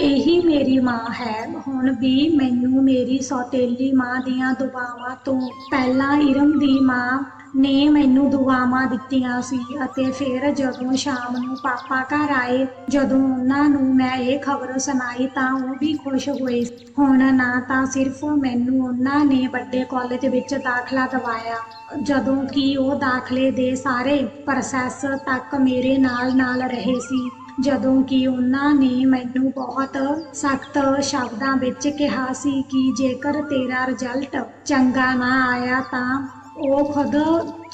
ਇਹੀ ਮੇਰੀ ਮਾਂ ਹੈ। ਹੁਣ ਵੀ ਮੈਨੂੰ ਮੇਰੀ ਸੌਤੇਲੀ ਮਾਂ ਦੀਆਂ ਦੁਆਵਾਂ ਤੋਂ ਪਹਿਲਾਂ ਇਰਮ ਦੀ ਮਾਂ ਨੇ ਮੈਨੂੰ ਦੁਆਵਾਂ ਦਿੱਤੀਆਂ ਸੀ ਅਤੇ ਫਿਰ ਜਦੋਂ ਸ਼ਾਮ ਨੂੰ ਪਾਪਾ ਘਰ ਆਏ, ਜਦੋਂ ਉਹਨਾਂ ਨੂੰ ਮੈਂ ਇਹ ਖਬਰ ਸੁਣਾਈ ਤਾਂ ਉਹ ਵੀ ਖੁਸ਼ ਹੋਏ। ਹੁਣ ਨਾ ਤਾਂ ਸਿਰਫ ਮੈਨੂੰ ਉਹਨਾਂ ਨੇ ਵੱਡੇ ਕਾਲਜ ਵਿੱਚ ਦਾਖਲਾ ਦਿਵਾਇਆ, ਜਦੋਂ ਕਿ ਉਹ ਦਾਖਲੇ ਦੇ ਸਾਰੇ ਪ੍ਰੋਸੈਸ ਤੱਕ ਮੇਰੇ ਨਾਲ ਨਾਲ ਰਹੇ ਸੀ। ਜਦੋਂ ਕਿ ਉਹਨਾਂ ਨੇ ਮੈਨੂੰ ਬਹੁਤ ਸਖਤ ਸ਼ਬਦਾਂ ਵਿੱਚ ਕਿਹਾ ਸੀ ਕਿ ਜੇਕਰ ਤੇਰਾ ਰਿਜ਼ਲਟ ਚੰਗਾ ਨਾ ਆਇਆ ਤਾਂ ਉਹ ਖੁਦ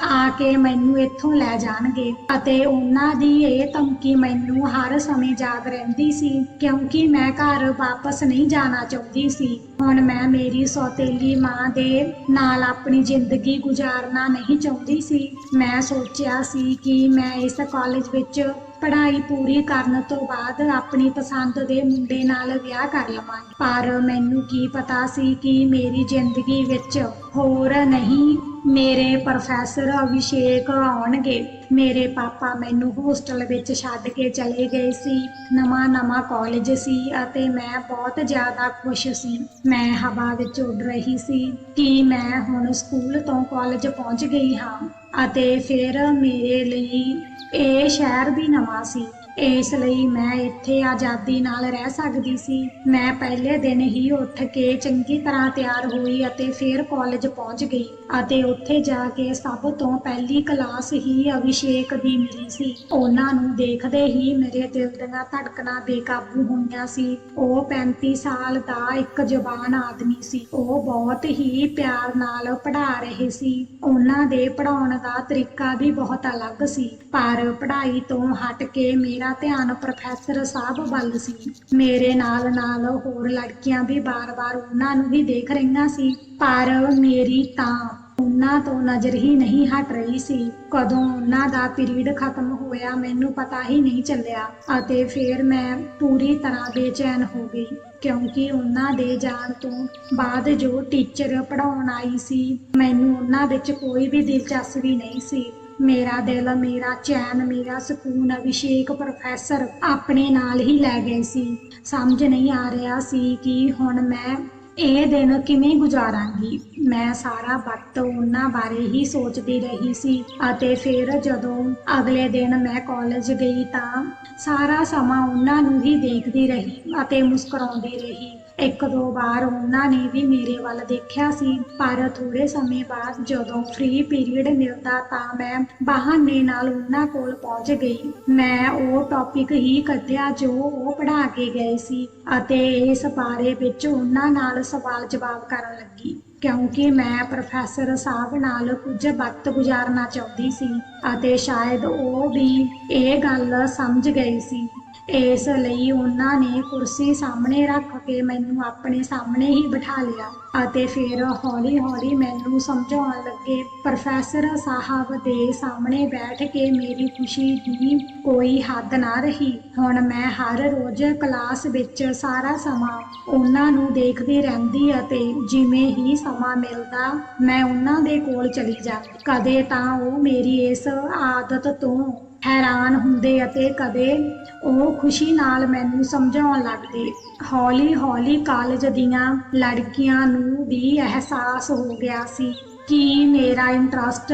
ਆ ਕੇ ਮੈਨੂੰ ਇੱਥੋਂ ਲੈ ਜਾਣਗੇ ਅਤੇ ਉਹਨਾਂ ਦੀ ਇਹ ਧਮਕੀ ਮੈਨੂੰ ਹਰ ਸਮੇਂ ਯਾਦ ਰਹਿੰਦੀ ਸੀ, ਕਿਉਂਕਿ ਮੈਂ ਘਰ ਵਾਪਸ ਨਹੀਂ ਜਾਣਾ ਚਾਹੁੰਦੀ ਸੀ। ਹੁਣ ਮੈਂ ਮੇਰੀ ਸੌਤੇਲੀ ਮਾਂ ਦੇ ਨਾਲ ਆਪਣੀ ਜ਼ਿੰਦਗੀ ਗੁਜ਼ਾਰਨਾ ਨਹੀਂ ਚਾਹੁੰਦੀ ਸੀ। ਮੈਂ ਸੋਚਿਆ ਸੀ ਕਿ ਮੈਂ ਇਸ ਕਾਲਜ ਵਿੱਚ ਪੜ੍ਹਾਈ ਪੂਰੀ ਕਰਨ ਤੋਂ ਬਾਅਦ ਆਪਣੀ ਪਸੰਦ ਦੇ ਮੁੰਡੇ ਨਾਲ ਵਿਆਹ ਕਰ ਲਵਾਂਗੀ। ਪਰ ਮੈਨੂੰ ਕੀ ਪਤਾ ਸੀ ਕਿ ਮੇਰੀ ਜ਼ਿੰਦਗੀ ਵਿੱਚ ਹੋਰ ਨਹੀਂ, ਮੇਰੇ ਪ੍ਰੋਫੈਸਰ ਅਭਿਸ਼ੇਕ ਆਉਣਗੇ। ਮੇਰੇ ਪਾਪਾ ਮੈਨੂੰ ਹੋਸਟਲ ਵਿੱਚ ਛੱਡ ਕੇ ਚਲੇ ਗਏ ਸੀ। ਨਵਾਂ ਨਵਾਂ ਕਾਲਜ ਸੀ ਅਤੇ ਮੈਂ ਬਹੁਤ ਜ਼ਿਆਦਾ ਖੁਸ਼ ਸੀ। ਮੈਂ ਹਵਾ ਵਿੱਚ ਉੱਡ ਰਹੀ ਸੀ ਕਿ ਮੈਂ ਹੁਣ ਸਕੂਲ ਤੋਂ ਕਾਲਜ ਪਹੁੰਚ ਗਈ ਹਾਂ ਅਤੇ ਫਿਰ ਮੇਰੇ ਲਈ ਇਹ ਸ਼ਹਿਰ ਵੀ ਨਵਾਂ ਸੀ। ਇਸ ਲਈ ਮੈਂ ਇੱਥੇ ਆਜ਼ਾਦੀ ਨਾਲ ਰਹਿ ਸਕਦੀ ਸੀ। ਮੈਂ ਪਹਿਲੇ ਦਿਨ ਹੀ ਉੱਠ ਕੇ ਚੰਗੀ ਤਰ੍ਹਾਂ ਤਿਆਰ ਹੋਈ ਅਤੇ ਫਿਰ ਕਾਲਜ ਪਹੁੰਚ ਗਈ ਅਤੇ ਉੱਥੇ ਜਾ ਕੇ ਸਭ ਤੋਂ ਪਹਿਲੀ ਕਲਾਸ ਹੀ ਅਭਿਸ਼ੇਕ ਦੀ ਮਿਲੀ ਸੀ। ਉਹਨਾਂ ਨੂੰ ਦੇਖਦੇ ਹੀ ਮੇਰੇ ਦਿਲ ਦੀਆਂ ਧੜਕਣਾਂ ਬੇਕਾਬੂ ਹੋਈਆਂ ਸੀ। ਉਹ 35 ਸਾਲ ਦਾ ਇੱਕ ਜਵਾਨ ਆਦਮੀ ਸੀ। ਉਹ ਬਹੁਤ ਹੀ ਪਿਆਰ ਨਾਲ ਪੜ੍ਹਾ ਰਹੇ ਸੀ। ਉਹਨਾਂ ਦੇ ਪੜ੍ਹਾਉਣ ਦਾ ਤਰੀਕਾ ਵੀ ਬਹੁਤ ਅਲੱਗ ਸੀ। ਪਰ ਪੜ੍ਹਾਈ ਤੋਂ ਹਟ ਕੇ ਮੇਰਾ ਧਿਆਨ ਪ੍ਰੋਫੈਸਰ ਸਾਹਿਬ ਵੱਲ ਸੀ। ਮੇਰੇ ਨਾਲ ਨਾਲ ਹੋਰ ਲੜਕੀਆਂ ਵੀ ਬਾਰ-ਬਾਰ ਉਹਨਾਂ ਨੂੰ ਵੀ ਦੇਖ ਰਹੀਆਂ ਸੀ, ਪਰ ਮੇਰੀ ਤਾਂ ਉਹਨਾਂ ਤੋਂ ਨਜ਼ਰ ਹੀ ਨਹੀਂ ਹਟ ਰਹੀ ਸੀ। ਕਦੋਂ ਉਹਨਾਂ ਦਾ ਪੀਰੀਅਡ ਖਤਮ ਹੋਇਆ ਮੈਨੂੰ ਪਤਾ ਹੀ ਨਹੀਂ ਚੱਲਿਆ ਅਤੇ ਫਿਰ ਮੈਂ ਪੂਰੀ ਤਰ੍ਹਾਂ ਬੇਚੈਨ ਹੋ ਗਈ, ਕਿਉਂਕਿ ਉਹਨਾਂ ਦੇ ਜਾਣ ਤੋਂ ਬਾਅਦ ਜੋ ਟੀਚਰ ਪੜ੍ਹਾਉਣ ਆਈ ਸੀ, ਮੈਨੂੰ ਉਹਨਾਂ ਵਿੱਚ ਕੋਈ ਵੀ ਦਿਲਚਸਪੀ ਨਹੀਂ ਸੀ। ਮੇਰਾ ਦਿਲ, ਮੇਰਾ ਚੈਨ, ਮੇਰਾ ਸਕੂਨ ਅਭਿਸ਼ੇਕ ਪ੍ਰੋਫੈਸਰ ਆਪਣੇ ਨਾਲ ਹੀ ਲੈ ਗਏ ਸੀ। ਸਮਝ ਨਹੀਂ ਆ ਰਿਹਾ ਸੀ ਕਿ ਹੁਣ ਮੈਂ ਇਹ ਦਿਨ ਕਿਵੇਂ ਗੁਜ਼ਾਰਾਂਗੀ। ਮੈਂ ਸਾਰਾ ਵਕਤ ਉਹਨਾਂ ਬਾਰੇ ਹੀ ਸੋਚਦੀ ਰਹੀ ਸੀ ਅਤੇ ਫਿਰ ਜਦੋਂ ਅਗਲੇ ਦਿਨ ਮੈਂ ਕਾਲਜ ਗਈ ਤਾਂ ਸਾਰਾ ਸਮਾਂ ਉਹਨਾਂ ਨੂੰ ਹੀ ਦੇਖਦੀ ਰਹੀ ਅਤੇ ਮੁਸਕਰਾਉਂਦੀ ਰਹੀ। ਇੱਕ ਦੋ ਵਾਰ ਉਹਨਾਂ ਨੇ ਵੀ ਮੇਰੇ ਵੱਲ ਦੇਖਿਆ ਸੀ, ਪਰ ਥੋੜੇ ਸਮੇਂ ਬਾਅਦ ਜਦੋਂ ਫ੍ਰੀ ਪੀਰੀਅਡ ਮਿਲਦਾ ਤਾਂ ਮੈਂ ਬਹਾਨੇ ਨਾਲ ਉਹਨਾਂ ਕੋਲ ਪਹੁੰਚ ਗਈ। ਮੈਂ ਉਹ ਟੌਪਿਕ ਹੀ ਕੱਢਿਆ ਜੋ ਉਹ ਪੜ੍ਹਾ ਕੇ ਗਏ ਸੀ ਅਤੇ ਇਸ ਬਾਰੇ ਵਿੱਚ ਉਹਨਾਂ ਨਾਲ ਸਵਾਲ ਜਵਾਬ ਕਰਨ ਲੱਗੀ। ਕਿਉਂਕਿ ਮੈਂ ਪ੍ਰੋਫੈਸਰ ਸਾਹਿਬ ਨਾਲ ਕੁਝ ਵਕਤ ਗੁਜ਼ਾਰਨਾ ਚਾਹੁੰਦੀ ਸੀ ਅਤੇ ਸ਼ਾਇਦ ਉਹ ਵੀ ਇਹ ਗੱਲ ਸਮਝ ਗਏ ਸੀ। ਇਸ ਲਈ ਉਹਨਾਂ ਨੇ ਕੁਰਸੀ ਸਾਹਮਣੇ ਰੱਖ ਕੇ ਮੈਨੂੰ ਆਪਣੇ ਸਾਹਮਣੇ ਹੀ ਬਿਠਾ ਲਿਆ ਅਤੇ ਫਿਰ ਹੌਲੀ-ਹੌਲੀ ਮੈਨੂੰ ਸਮਝਾਉਣ ਲੱਗੇ, ਪ੍ਰੋਫੈਸਰ ਸਾਹਿਬ ਦੇ ਸਾਹਮਣੇ ਬੈਠ ਕੇ ਮੇਰੀ ਖੁਸ਼ੀ ਦੀ ਕੋਈ ਹੱਦ ਨਾ ਰਹੀ। ਹੁਣ ਮੈਂ ਹਰ ਰੋਜ਼ ਕਲਾਸ ਵਿੱਚ ਸਾਰਾ ਸਮਾਂ ਉਹਨਾਂ ਨੂੰ ਦੇਖਦੀ ਰਹਿੰਦੀ ਅਤੇ ਜਿਵੇਂ ਹੀ ਸਮਾਂ ਮਿਲਦਾ, ਮੈਂ ਉਹਨਾਂ ਦੇ ਕੋਲ ਚਲੀ ਜਾਂਦੀ। ਕਦੇ ਤਾਂ ਉਹ ਮੇਰੀ ਇਸ ਆਦਤ ਤੋਂ ਹੈਰਾਨ ਹੁੰਦੇ ਅਤੇ ਕਦੇ ਉਹ ਖੁਸ਼ੀ ਨਾਲ ਮੈਨੂੰ ਸਮਝਾਉਣ ਲੱਗਦੇ ਹੌਲੀ-ਹੌਲੀ ਕਾਲਜ ਦੀਆਂ ਲੜਕੀਆਂ ਨੂੰ ਵੀ ਅਹਿਸਾਸ ਹੋ ਗਿਆ ਸੀ ਕਿ ਮੇਰਾ ਇੰਟਰਸਟ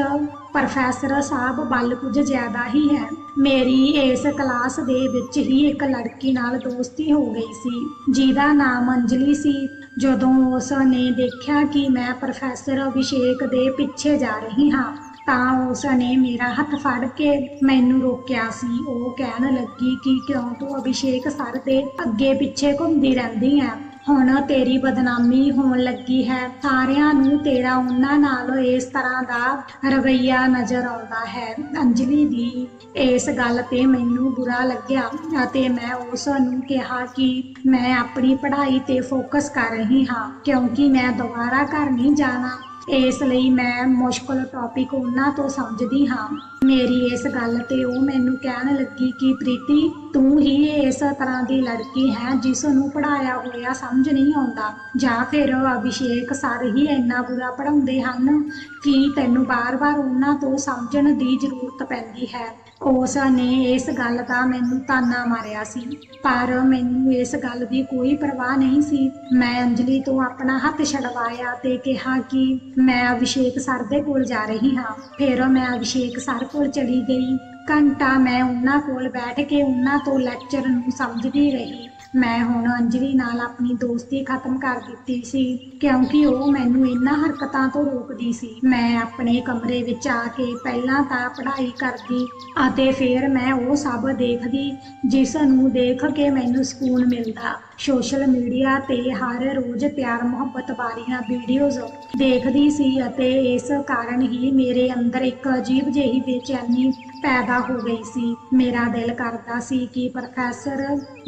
ਪ੍ਰੋਫੈਸਰ ਸਾਹਿਬ ਵੱਲ ਕੁਝ ਜ਼ਿਆਦਾ ਹੀ ਹੈ। ਮੇਰੀ ਇਸ ਕਲਾਸ ਦੇ ਵਿੱਚ ਹੀ ਇੱਕ ਲੜਕੀ ਨਾਲ ਦੋਸਤੀ ਹੋ ਗਈ ਸੀ, ਜਿਹਦਾ ਨਾਮ ਅੰਜਲੀ ਸੀ। ਜਦੋਂ ਉਸ ਨੇ ਦੇਖਿਆ ਕਿ ਮੈਂ ਪ੍ਰੋਫੈਸਰ ਅਭਿਸ਼ੇਕ ਦੇ ਪਿੱਛੇ ਜਾ ਰਹੀ ਹਾਂ ਤਾਂ ਉਸ ਨੇ ਮੇਰਾ ਹੱਥ ਫੜ ਕੇ ਮੈਨੂੰ ਰੋਕਿਆ ਸੀ। ਉਹ ਕਹਿਣ ਲੱਗੀ ਕਿ ਕਿਉਂ ਤੂੰ ਅਭਿਸ਼ੇਕ ਸਰ ਦੇ ਅੱਗੇ ਪਿੱਛੇ ਘੁੰਮਦੀ ਰਹਿੰਦੀ ਹੈ ਹੁਣ ਤੇਰੀ ਬਦਨਾਮੀ ਹੋਣ ਲੱਗੀ ਹੈ। ਸਾਰਿਆਂ ਨੂੰ ਤੇਰਾ ਉਹਨਾਂ ਨਾਲ ਇਸ ਤਰ੍ਹਾਂ ਦਾ ਰਵਈਆ ਨਜ਼ਰ ਆਉਂਦਾ ਹੈ। ਅੰਜਲੀ ਦੀ ਇਸ ਗੱਲ ਤੇ ਮੈਨੂੰ ਬੁਰਾ ਲੱਗਿਆ ਅਤੇ ਮੈਂ ਉਸ ਨੂੰ ਕਿਹਾ ਕਿ ਮੈਂ ਆਪਣੀ ਪੜ੍ਹਾਈ ਤੇ ਫੋਕਸ ਕਰ ਰਹੀ ਹਾਂ, ਕਿਉਂਕਿ ਮੈਂ ਦੁਬਾਰਾ ਘਰ ਨਹੀਂ ਜਾਣਾ। ਇਸ ਲਈ ਮੈਂ ਮੁਸ਼ਕਲ ਟੌਪਿਕ ਉਹਨਾਂ ਤੋਂ ਸਮਝਦੀ ਹਾਂ। ਮੇਰੀ ਇਸ ਗੱਲ ਤੇ ਉਹ ਮੈਨੂੰ ਕਹਿਣ ਲੱਗੀ ਕਿ ਪ੍ਰੀਤੀ, ਤੂੰ ਹੀ ਇਸ ਤਰ੍ਹਾਂ ਦੀ ਲੜਕੀ ਹੈ ਜਿਸ ਨੂੰ ਪੜਾਇਆ ਹੋਇਆ ਸਮਝ ਨਹੀਂ ਆਉਂਦਾ। ਜਾਂ ਫਿਰ ਅਭਿਸ਼ੇਕ ਸਰ ਹੀ ਇੰਨਾ ਬੁਰਾ ਪੜਾਉਂਦੇ ਹਨ ਕਿ ਤੈਨੂੰ ਬਾਰ-ਬਾਰ ਉਹਨਾਂ ਤੋਂ ਸਮਝਣ ਦੀ ਜ਼ਰੂਰਤ ਪੈਂਦੀ ਹੈ। ਉਸ ਨੇ ਇਸ ਗੱਲ ਦਾ ਮੈਨੂੰ ਤਾਨਾ ਮਾਰਿਆ ਸੀ, ਪਰ ਮੈਨੂੰ ਇਸ ਗੱਲ ਦੀ ਕੋਈ ਪਰਵਾਹ ਨਹੀਂ ਸੀ। ਮੈਂ ਅੰਜਲੀ ਤੋਂ ਆਪਣਾ ਹੱਥ ਛਡਵਾਇਆ ਤੇ ਕਿਹਾ ਕਿ ਮੈਂ ਅਭਿਸ਼ੇਕ ਸਰ ਦੇ ਕੋਲ ਜਾ ਰਹੀ ਹਾਂ। ਫਿਰ ਮੈਂ ਅਭਿਸ਼ੇਕ ਸਰ ਕੋਲ ਚਲੀ ਗਈ। ਘੰਟਾ ਮੈਂ ਉਹਨਾਂ ਕੋਲ ਬੈਠ ਕੇ ਉਹਨਾਂ ਤੋਂ ਲੈਕਚਰ ਨੂੰ ਸਮਝਦੀ ਰਹੀ। ਮੈਂ ਹੁਣ ਅੰਜਲੀ ਨਾਲ ਆਪਣੀ ਦੋਸਤੀ ਖਤਮ ਕਰ ਦਿੱਤੀ ਸੀ, ਕਿਉਂਕਿ ਉਹ ਮੈਨੂੰ ਇਹਨਾਂ ਹਰਕਤਾਂ ਤੋਂ ਰੋਕਦੀ ਸੀ। ਮੈਂ ਆਪਣੇ ਕਮਰੇ ਵਿੱਚ ਆ ਕੇ ਪਹਿਲਾਂ ਤਾਂ ਪੜ੍ਹਾਈ ਕਰਦੀ ਅਤੇ ਫਿਰ ਮੈਂ ਉਹ ਸਭ ਦੇਖਦੀ ਜਿਸ ਨੂੰ ਦੇਖ ਕੇ ਮੈਨੂੰ ਸਕੂਨ ਮਿਲਦਾ। ਸੋਸ਼ਲ ਮੀਡੀਆ ਤੇ ਹਰ ਰੋਜ਼ ਪਿਆਰ ਮੁਹੱਬਤ ਵਾਲੀਆਂ ਵੀਡੀਓਜ਼ ਦੇਖਦੀ ਸੀ ਅਤੇ ਇਸ ਕਾਰਨ ਹੀ ਮੇਰੇ ਅੰਦਰ ਇੱਕ ਅਜੀਬ ਜਿਹੀ ਬੇਚੈਨੀ ਪੈਦਾ ਹੋ ਗਈ ਸੀ। ਮੇਰਾ ਦਿਲ ਕਰਦਾ ਸੀ ਕਿ ਪ੍ਰੋਫੈਸਰ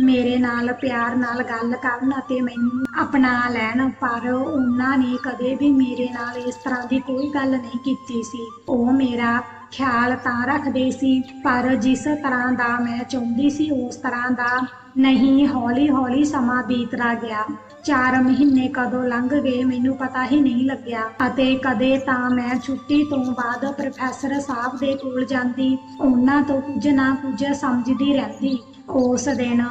ਮੇਰੇ ਨਾਲ ਪਿਆਰ ਨਾਲ ਗੱਲ ਕਰਨ ਅਤੇ ਮੈਨੂੰ ਅਪਣਾ ਲੈਣ, ਪਰ ਉਹਨਾਂ ਨੇ ਕਦੇ ਵੀ ਮੇਰੇ ਨਾਲ ਇਸ ਤਰ੍ਹਾਂ ਦੀ ਕੋਈ ਗੱਲ ਨਹੀਂ ਕੀਤੀ ਸੀ। ਉਹ ਮੇਰਾ ਖਿਆਲ ਤਾਂ ਰੱਖਦੇ ਸੀ, ਪਰ ਜਿਸ ਤਰ੍ਹਾਂ ਦਾ ਮੈਂ ਚਾਹੁੰਦੀ ਸੀ, ਉਸ ਤਰ੍ਹਾਂ ਦਾ ਨਹੀਂ ਹੌਲੀ ਹੌਲੀ ਸਮਾਂ ਬੀਤਦਾ ਗਿਆ। ਚਾਰ ਮਹੀਨੇ ਕਦੋਂ ਲੰਘ ਗਏ ਮੈਨੂੰ ਪਤਾ ਹੀ ਨਹੀਂ ਲੱਗਿਆ। ਅਤੇ ਕਦੇ ਤਾਂ ਮੈਂ ਛੁੱਟੀ ਤੋਂ ਬਾਅਦ ਪ੍ਰੋਫੈਸਰ ਸਾਹਿਬ ਦੇ ਕੋਲ ਜਾਂਦੀ। ਉਹਨਾਂ ਤੋਂ ਕੁਝ ਨਾ ਕੁਝ ਸਮਝਦੀ ਰਹਿੰਦੀ। ਉਸ ਦਿਨ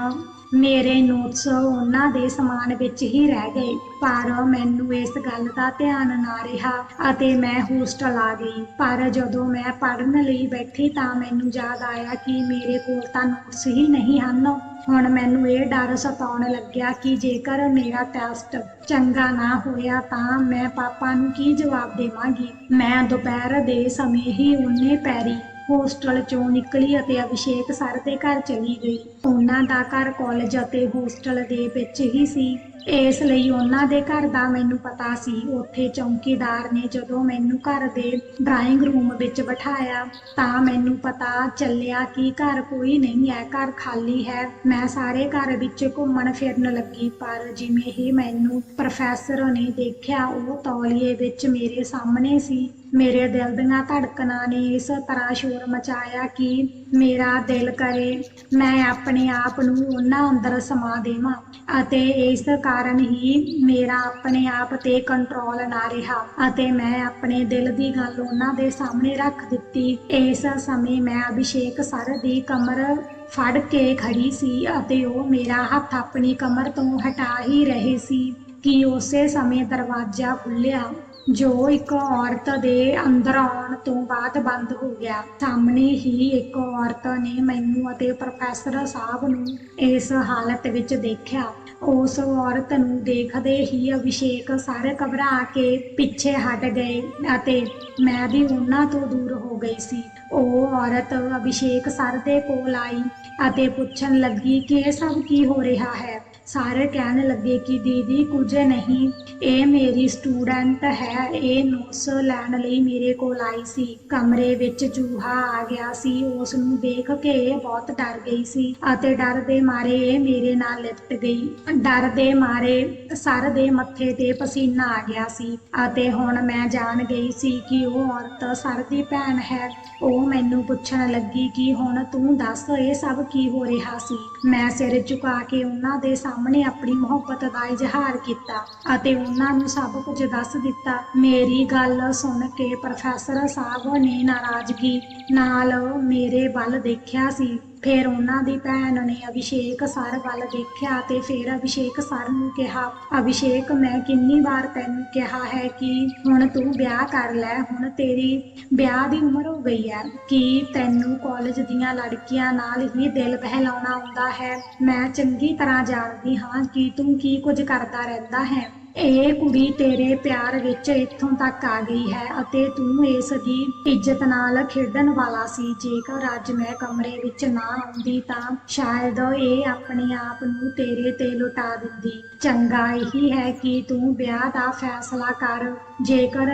ਮੇਰੇ ਨੋਟਸ ਉਹਨਾਂ ਦੇ ਸਮਾਨ ਵਿੱਚ ਹੀ ਰਹਿ ਗਏ, ਪਰ ਮੈਨੂੰ ਇਸ ਗੱਲ ਦਾ ਧਿਆਨ ਨਾ ਰਿਹਾ ਅਤੇ ਮੈਂ ਹੋਸਟਲ ਆ ਗਈ। ਪਰ ਜਦੋਂ ਮੈਂ ਪੜ੍ਹਨ ਲਈ ਬੈਠੀ ਤਾਂ ਮੈਨੂੰ ਯਾਦ ਆਇਆ ਕਿ ਮੇਰੇ ਕੋਲ ਤਾਂ ਨੋਟਸ ਹੀ ਨਹੀਂ ਹਨ। ਹੁਣ ਮੈਨੂੰ ਇਹ ਡਰ ਸਤਾਉਣ ਲੱਗਿਆ ਕਿ ਜੇਕਰ ਮੇਰਾ ਟੈਸਟ ਚੰਗਾ ਨਾ ਹੋਇਆ ਤਾਂ ਮੈਂ ਪਾਪਾ ਨੂੰ ਕੀ ਜਵਾਬ ਦੇਵਾਂਗੀ? ਮੈਂ ਦੁਪਹਿਰ ਦੇ ਸਮੇਂ ਹੀ ਉਹਨੇ ਪੈਰੀ ਹੋਸਟਲ ਚੋਂ ਨਿਕਲੀ ਅਤੇ ਅਭਿਸ਼ੇਕ ਸਰ ਦੇ ਘਰ ਚਲੀ ਗਈ। ਉਹਨਾਂ ਦਾ ਘਰ ਕਾਲਜ ਅਤੇ ਹੋਸਟਲ ਦੇ ਵਿੱਚ ਹੀ ਸੀ। ਇਸ ਲਈ ਉਹਨਾਂ ਦੇ ਘਰ ਦਾ ਮੈਨੂੰ ਪਤਾ ਸੀ। ਉੱਥੇ ਚੌਂਕੀਦਾਰ ਨੇ ਜਦੋਂ ਮੈਨੂੰ ਘਰ ਦੇ ਡਰਾਇੰਗ ਰੂਮ ਵਿੱਚ ਬਿਠਾਇਆ, ਤਾਂ ਮੈਨੂੰ ਪਤਾ ਚੱਲਿਆ ਕਿ ਘਰ ਕੋਈ ਨਹੀਂ ਹੈ, ਘਰ ਖਾਲੀ ਹੈ। ਮੈਂ ਸਾਰੇ ਘਰ ਵਿੱਚ ਘੁੰਮਣ ਫਿਰਨ ਲੱਗੀ, ਪਰ ਜਿਵੇਂ ਹੀ ਮੈਨੂੰ ਪ੍ਰੋਫੈਸਰ ਨੇ ਦੇਖਿਆ, ਉਹ ਤੌਲੀਏ ਵਿੱਚ ਮੇਰੇ ਸਾਹਮਣੇ ਸੀ। ਮੇਰੇ ਦਿਲ ਦੀਆਂ ਧੜਕਣਾਂ ਨੇ ਇਸ ਤਰ੍ਹਾਂ ਸ਼ੋਰ ਮਚਾਇਆ ਕਿ ਮੇਰਾ ਦਿਲ ਕਰੇ, ਮੈਂ ਆਪਣੇ ਆਪ ਨੂੰ ਉਹਨਾਂ ਅੰਦਰ ਸਮਾ ਦੇਵਾਂ ਅਤੇ ਇਸ ਕਾਰਨ ਹੀ ਮੇਰਾ ਆਪਣੇ ਆਪ ਤੇ ਕੰਟਰੋਲ ਨਾ ਰਿਹਾ ਅਤੇ ਮੈਂ ਆਪਣੇ ਦਿਲ ਦੀ ਗੱਲ ਉਹਨਾਂ ਦੇ ਸਾਹਮਣੇ ਰੱਖ ਦਿੱਤੀ। ਇਸ ਸਮੇਂ ਮੈਂ ਅਭਿਸ਼ੇਕ ਸਰ ਦੀ ਕਮਰ ਫੜ ਕੇ ਖੜੀ ਸੀ ਅਤੇ ਉਹ ਮੇਰਾ ਹੱਥ ਆਪਣੀ ਕਮਰ ਤੋਂ ਹਟਾ ਹੀ ਰਹੇ ਸੀ ਕਿ ਉਸੇ ਸਮੇਂ ਦਰਵਾਜ਼ਾ ਖੁੱਲਿਆ ਜੋ ਇੱਕ ਔਰਤ ਦੇ ਅੰਦਰ ਆਉਣ ਤੋਂ ਬਾਅਦ ਬੰਦ ਹੋ ਗਿਆ। ਸਾਹਮਣੇ ਹੀ ਇੱਕ ਔਰਤ ਨੇ ਮੈਨੂੰ ਅਤੇ ਪ੍ਰੋਫੈਸਰ ਸਾਹਿਬ ਨੂੰ ਇਸ ਹਾਲਤ ਵਿੱਚ ਦੇਖਿਆ। ਉਸ ਔਰਤ ਨੂੰ ਦੇਖਦੇ ਹੀ ਅਭਿਸ਼ੇਕ ਸਾਰੇ ਘਬਰਾ ਕੇ ਪਿੱਛੇ ਹਟ ਗਏ ਅਤੇ ਮੈਂ ਵੀ ਉਹਨਾਂ ਤੋਂ ਦੂਰ ਹੋ ਗਈ ਸੀ। ਉਹ ਔਰਤ ਅਭਿਸ਼ੇਕ ਸਰ ਦੇ ਕੋਲ ਆਈ ਅਤੇ ਪੁੱਛਣ ਲੱਗੀ ਕਿ ਇਹ ਸਭ ਕੀ ਹੋ ਰਿਹਾ ਹੈ? ਸਾਰੇ ਕਹਿਣ ਲੱਗੇ ਕਿ ਦੀਦੀ, ਕੁਝ ਨਹੀਂ। ਇਹ ਮੇਰੀ ਸਟੂਡੈਂਟ ਹੈ, ਇਹ ਨੋਟਸ ਲੈਣ ਲਈ ਮੇਰੇ ਕੋਲ ਆਈ ਸੀ। ਕਮਰੇ ਵਿੱਚ ਚੂਹਾ ਆ ਗਿਆ ਸੀ ਉਸ ਨੂੰ ਦੇਖ ਕੇ ਬਹੁਤ ਡਰ ਗਈ ਸੀ ਅਤੇ ਡਰ ਦੇ ਮਾਰੇ ਇਹ ਮੇਰੇ ਨਾਲ ਲਿਪਟ ਗਈ। ਡਰ ਦੇ ਮਾਰੇ ਸਰ ਦੇ ਮੱਥੇ ਤੇ ਪਸੀਨਾ ਆ ਗਿਆ ਸੀ ਅਤੇ ਹੁਣ ਮੈਂ ਜਾਣ ਗਈ ਸੀ ਕਿ ਉਹ ਔਰਤ ਸਰ ਦੀ ਭੈਣ ਹੈ। ਉਹ ਮੈਨੂੰ ਪੁੱਛਣ ਲੱਗੀ ਕਿ ਹੁਣ ਤੂੰ ਦੱਸ, ਇਹ ਸਭ ਕੀ ਹੋ ਰਿਹਾ ਸੀ? ਮੈਂ ਸਿਰ ਝੁਕਾ ਕੇ ਉਹਨਾਂ ਦੇ ਸਾਹਮਣੇ ਸਾਹਮਣੇ ਆਪਣੀ ਮੁਹੱਬਤ ਦਾ ਇਜ਼ਹਾਰ ਕੀਤਾ ਅਤੇ ਉਹਨਾਂ ਨੂੰ ਸਭ ਕੁਝ ਦੱਸ ਦਿੱਤਾ। ਮੇਰੀ ਗੱਲ ਸੁਣ ਕੇ ਪ੍ਰੋਫੈਸਰ ਸਾਹਿਬ ਨੇ ਨਾਰਾਜ਼ਗੀ ਨਾਲ ਮੇਰੇ ਵੱਲ ਦੇਖਿਆ ਸੀ। ਫਿਰ ਉਹਨਾਂ ਦੀ ਭੈਣ ਨੇ ਅਭਿਸ਼ੇਕ ਸਰ ਵੱਲ ਦੇਖਿਆ ਤੇ ਫਿਰ ਅਭਿਸ਼ੇਕ ਸਰ ਨੂੰ ਕਿਹਾ, ਅਭਿਸ਼ੇਕ, ਮੈਂ ਕਿੰਨੀ ਵਾਰ ਤੈਨੂੰ ਕਿਹਾ ਹੈ ਕਿ ਹੁਣ ਤੂੰ ਵਿਆਹ ਕਰ ਲੈ, ਹੁਣ ਤੇਰੀ ਵਿਆਹ ਦੀ ਉਮਰ ਹੋ ਗਈ ਹੈ, ਕਿ ਤੈਨੂੰ ਕਾਲਜ ਦੀਆਂ ਲੜਕੀਆਂ ਨਾਲ ਹੀ ਦਿਲ ਬਹਿਲਾਉਣਾ ਆਉਂਦਾ ਹੈ। ਮੈਂ ਚੰਗੀ ਤਰ੍ਹਾਂ ਜਾਣਦੀ ਹਾਂ ਕਿ ਤੂੰ ਕੀ ਕੁਝ ਕਰਦਾ ਰਹਿੰਦਾ ਹੈ। ਇਹ ਕੁੜੀ ਤੇਰੇ ਪਿਆਰ ਵਿੱਚ ਇੱਥੋਂ ਤੱਕ ਆ ਗਈ ਹੈ ਅਤੇ ਤੂੰ ਇਸ ਦੀ ਇੱਜ਼ਤ ਨਾਲ ਖੇਡਣ ਵਾਲਾ ਸੀ। ਜੇਕਰ ਅੱਜ ਮੈਂ ਕਮਰੇ ਵਿੱਚ ਨਾ ਆਉਂਦੀ ਤਾਂ ਸ਼ਾਇਦ ਇਹ ਆਪਣੇ ਆਪ ਨੂੰ ਤੇਰੇ ਤੇ ਲੁਟਾ ਦਿੰਦੀ। ਚੰਗਾ ਇਹੀ ਹੈ ਕਿ ਤੂੰ ਵਿਆਹ ਦਾ ਫੈਸਲਾ ਕਰ। ਜੇਕਰ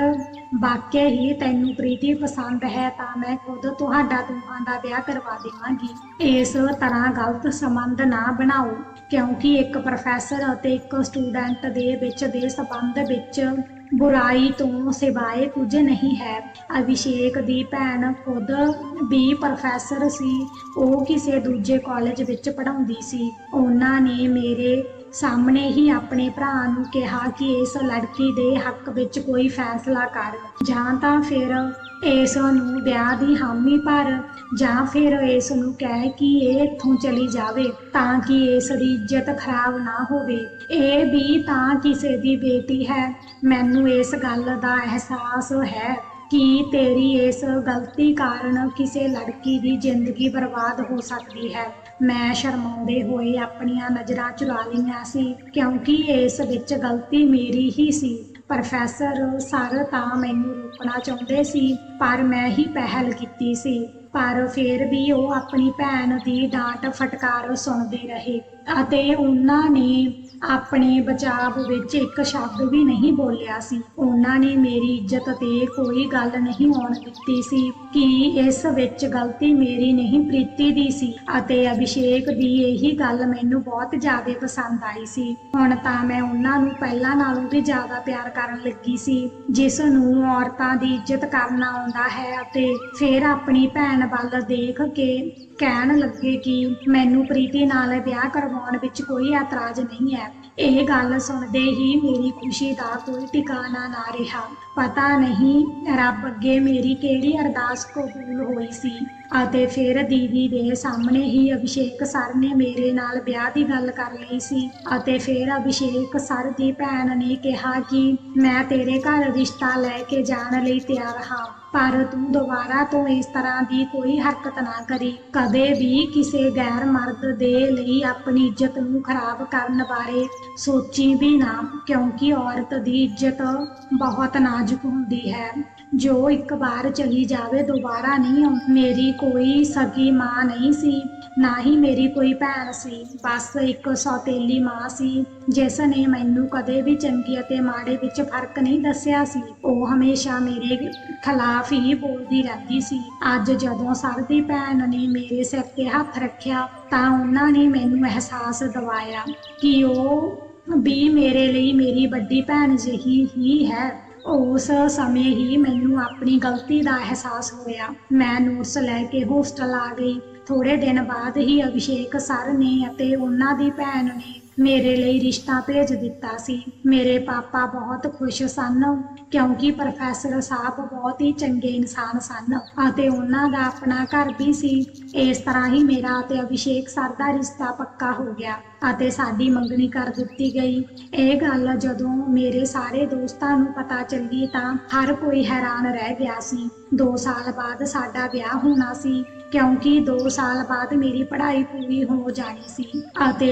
ਵਾਕਿਆ ਹੀ ਤੈਨੂੰ ਪ੍ਰੀਤੀ ਪਸੰਦ ਹੈ ਤਾਂ ਮੈਂ ਖੁਦ ਤੁਹਾਡਾ ਦੋਹਾਂ ਦਾ ਵਿਆਹ ਕਰਵਾ ਦੇਵਾਂਗੀ। ਇਸ ਤਰ੍ਹਾਂ ਗਲਤ ਸੰਬੰਧ ਨਾ ਬਣਾਓ, ਕਿਉਂਕਿ ਇੱਕ ਪ੍ਰੋਫੈਸਰ ਅਤੇ ਇੱਕ ਸਟੂਡੈਂਟ ਦੇ ਵਿੱਚ ਦੇ ਸੰਬੰਧ ਵਿੱਚ ਬੁਰਾਈ ਤੋਂ ਸਿਵਾਏ ਕੁਝ ਨਹੀਂ ਹੈ। ਅਭਿਸ਼ੇਕ ਦੀ ਭੈਣ ਖੁਦ ਵੀ ਪ੍ਰੋਫੈਸਰ ਸੀ। ਉਹ ਕਿਸੇ ਦੂਜੇ ਕਾਲਜ ਵਿੱਚ ਪੜ੍ਹਾਉਂਦੀ ਸੀ। ਉਹਨਾਂ ਨੇ ਮੇਰੇ ਸਾਹਮਣੇ ਹੀ ਆਪਣੇ ਭਰਾ ਨੂੰ ਕਿਹਾ ਕਿ ਇਸ ਲੜਕੀ ਦੇ ਹੱਕ ਵਿੱਚ ਕੋਈ ਫੈਸਲਾ ਕਰ। ਜਾਂ ਤਾਂ ਫਿਰ ਇਸ ਨੂੰ ਵਿਆਹ ਦੀ ਹਾਮੀ ਭਰ, ਜਾਂ ਫਿਰ ਇਸ ਨੂੰ ਕਹਿ ਕਿ ਇਹ ਇੱਥੋਂ ਚਲੀ ਜਾਵੇ ਤਾਂ ਕਿ ਇਸ ਦੀ ਇੱਜ਼ਤ ਖਰਾਬ ਨਾ ਹੋਵੇ। ਇਹ ਵੀ ਤਾਂ ਕਿਸੇ ਦੀ ਬੇਟੀ ਹੈ। ਮੈਨੂੰ ਇਸ ਗੱਲ ਦਾ ਅਹਿਸਾਸ ਹੈ ਕਿ ਤੇਰੀ ਇਸ ਗਲਤੀ ਕਾਰਨ ਕਿਸੇ ਲੜਕੀ ਦੀ ਜ਼ਿੰਦਗੀ ਬਰਬਾਦ ਹੋ ਸਕਦੀ ਹੈ। ਮੈਂ ਸ਼ਰਮਾਉਂਦੇ ਹੋਏ ਆਪਣੀਆਂ ਨਜ਼ਰਾਂ ਚੁਰਾ ਲਈਆਂ ਸੀ, ਕਿਉਂਕਿ ਇਸ ਵਿੱਚ ਗਲਤੀ ਮੇਰੀ ਹੀ ਸੀ। ਪ੍ਰੋਫੈਸਰ ਸਰ ਤਾਂ ਮੈਨੂੰ ਰੋਕਣਾ ਚਾਹੁੰਦੇ ਸੀ, ਪਰ ਮੈਂ ਹੀ ਪਹਿਲ ਕੀਤੀ ਸੀ। ਪਰ ਫਿਰ ਵੀ ਉਹ ਆਪਣੀ ਭੈਣ ਦੀ ਡਾਂਟ ਫਟਕਾਰ ਸੁਣਦੇ ਰਹੇ। ਅਤੇ ਉਹਨਾਂ ਨੇ ਆਪਣੇ ਬਚਾਵ ਵਿੱਚ ਇੱਕ ਸ਼ਬਦ ਵੀ ਨਹੀਂ ਬੋਲਿਆ ਸੀ। ਉਹਨਾਂ ਨੇ ਮੇਰੀ ਇੱਜ਼ਤ ਤੇ ਕੋਈ ਗੱਲ ਨਹੀਂ ਆਉਣ ਦਿੱਤੀ ਸੀ ਕਿ ਇਸ ਵਿੱਚ ਗਲਤੀ ਮੇਰੀ ਨਹੀਂ, ਪ੍ਰੀਤੀ ਦੀ ਸੀ ਅਤੇ ਅਭਿਸ਼ੇਕ ਦੀ ਇਹੀ ਗੱਲ ਮੈਨੂੰ ਬਹੁਤ ਜ਼ਿਆਦਾ ਪਸੰਦ ਆਈ ਸੀ। ਹੁਣ ਤਾਂ ਮੈਂ ਉਹਨਾਂ ਨੂੰ ਪਹਿਲਾਂ ਨਾਲੋਂ ਵੀ ਜ਼ਿਆਦਾ ਪਿਆਰ ਕਰਨ ਲੱਗੀ ਸੀ, ਜਿਸ ਨੂੰ ਔਰਤਾਂ ਦੀ ਇੱਜ਼ਤ ਕਰਨਾ ਆਉਂਦਾ ਹੈ ਅਤੇ ਫਿਰ ਆਪਣੀ ਭੈਣ ਵੱਲ ਦੇਖ ਕੇ ਕਹਿਣ ਲੱਗੇ ਕਿ ਮੈਨੂੰ ਪ੍ਰੀਤੀ ਨਾਲ ਵਿਆਹ ਕਰਵਾਉਣ ਵਿੱਚ ਕੋਈ ਇਤਰਾਜ਼ ਨਹੀਂ ਹੈ। ਇਹ ਗੱਲ ਸੁਣਦੇ ਹੀ ਮੇਰੀ ਖੁਸ਼ੀ ਦਾ ਕੋਈ ਟਿਕਾਣਾ ਨਾ ਰਿਹਾ। ਪਤਾ ਨਹੀਂ, ਰੱਬ ਅੱਗੇ ਮੇਰੀ ਕਿਹੜੀ ਅਰਦਾਸ ਕਬੂਲ ਹੋਈ ਸੀ? ਅਤੇ ਫਿਰ ਦੀਦੀ ਦੇ ਸਾਹਮਣੇ ਹੀ ਅਭਿਸ਼ੇਕ ਸਰ ਨੇ ਮੇਰੇ ਨਾਲ ਵਿਆਹ ਦੀ ਗੱਲ ਕਰ ਲਈ ਸੀ। ਅਤੇ ਫਿਰ ਅਭਿਸ਼ੇਕ ਸਰ ਦੀ ਭੈਣ ਨੇ ਕਿਹਾ ਕਿ ਮੈਂ ਤੇਰੇ ਘਰ ਰਿਸ਼ਤਾ ਲੈ ਕੇ ਜਾਣ ਲਈ ਤਿਆਰ ਹਾਂ, ਪਰ ਤੂੰ ਦੁਬਾਰਾ ਤੋਂ ਇਸ ਤਰ੍ਹਾਂ ਦੀ ਕੋਈ ਹਰਕਤ ਨਾ ਕਰੀ। ਕਦੇ ਵੀ ਕਿਸੇ ਗੈਰ ਮਰਦ ਦੇ ਲਈ ਆਪਣੀ ਇੱਜ਼ਤ ਨੂੰ ਖਰਾਬ ਕਰਨ ਬਾਰੇ ਸੋਚੀ ਵੀ ਨਾ, ਕਿਉਂਕਿ ਔਰਤ ਦੀ ਇੱਜ਼ਤ ਬਹੁਤ ਨਾ ਨਾਜ਼ੁਕ ਹੁੰਦੀ ਹੈ। ਜੋ ਇੱਕ ਵਾਰ ਚਲੀ ਜਾਵੇ, ਦੁਬਾਰਾ ਨਹੀਂ ਮੇਰੀ ਕੋਈ ਸਗੀ ਮਾਂ ਨਹੀਂ ਸੀ, ਨਾ ਹੀ ਮੇਰੀ ਕੋਈ ਭੈਣ ਸੀ। ਬਸ ਇੱਕ ਸੌਤੇਲੀ ਮਾਂ ਸੀ, ਜਿਸ ਨੇ ਮੈਨੂੰ ਕਦੇ ਵੀ ਚੰਗੀ ਅਤੇ ਮਾੜੇ ਵਿੱਚ ਫ਼ਰਕ ਨਹੀਂ ਦੱਸਿਆ ਸੀ। ਉਹ ਹਮੇਸ਼ਾ ਮੇਰੇ ਖਿਲਾਫ ਹੀ ਬੋਲਦੀ ਰਹਿੰਦੀ ਸੀ। ਅੱਜ ਜਦੋਂ ਸਰ ਦੀ ਭੈਣ ਨੇ ਮੇਰੇ ਸਿਰ ਤੇ ਹੱਥ ਰੱਖਿਆ, ਤਾਂ ਉਹਨਾਂ ਨੇ ਮੈਨੂੰ ਅਹਿਸਾਸ ਦਿਵਾਇਆ ਕਿ ਉਹ ਵੀ ਮੇਰੇ ਲਈ ਮੇਰੀ ਵੱਡੀ ਭੈਣ ਜਿਹੀ ਹੀ ਹੈ। ਉਸ ਸਮੇਂ ਹੀ ਮੈਨੂੰ ਆਪਣੀ ਗਲਤੀ ਦਾ ਅਹਿਸਾਸ ਹੋਇਆ। ਮੈਂ ਨੋਟਸ ਲੈ ਕੇ ਹੋਸਟਲ ਆ ਗਈ। ਥੋੜੇ ਦਿਨ ਬਾਅਦ ਹੀ ਅਭਿਸ਼ੇਕ ਸਰ ਨੇ ਅਤੇ ਉਹਨਾਂ ਦੀ ਭੈਣ ਨੇ ਮੇਰੇ ਲਈ ਰਿਸ਼ਤਾ ਭੇਜ ਦਿੱਤਾ ਸੀ। ਮੇਰੇ ਪਾਪਾ ਬਹੁਤ ਖੁਸ਼ ਸਨ, ਕਿਉਂਕਿ ਪ੍ਰੋਫੈਸਰ ਸਾਹਿਬ ਬਹੁਤ ਹੀ ਚੰਗੇ ਇਨਸਾਨ ਸਨ ਅਤੇ ਉਹਨਾਂ ਦਾ ਆਪਣਾ ਘਰ ਵੀ ਸੀ। ਇਸ ਤਰ੍ਹਾਂ ਹੀ ਮੇਰਾ ਅਤੇ ਅਭਿਸ਼ੇਕ ਸਰ ਦਾ ਰਿਸ਼ਤਾ ਪੱਕਾ ਹੋ ਗਿਆ ਅਤੇ ਸਾਡੀ ਮੰਗਣੀ ਕਰ ਦਿੱਤੀ ਗਈ। ਇਹ ਗੱਲ ਜਦੋਂ ਮੇਰੇ ਸਾਰੇ ਦੋਸਤਾਂ ਨੂੰ ਪਤਾ ਚੱਲੀ ਤਾਂ ਹਰ ਕੋਈ ਹੈਰਾਨ ਰਹਿ ਗਿਆ ਸੀ। 2 ਸਾਲ ਬਾਅਦ ਸਾਡਾ ਵਿਆਹ ਹੋਣਾ ਸੀ, ਕਿਉਂਕਿ 2 ਸਾਲ ਬਾਅਦ ਮੇਰੀ ਪੜ੍ਹਾਈ ਪੂਰੀ ਹੋ ਜਾਣੀ ਸੀ ਅਤੇ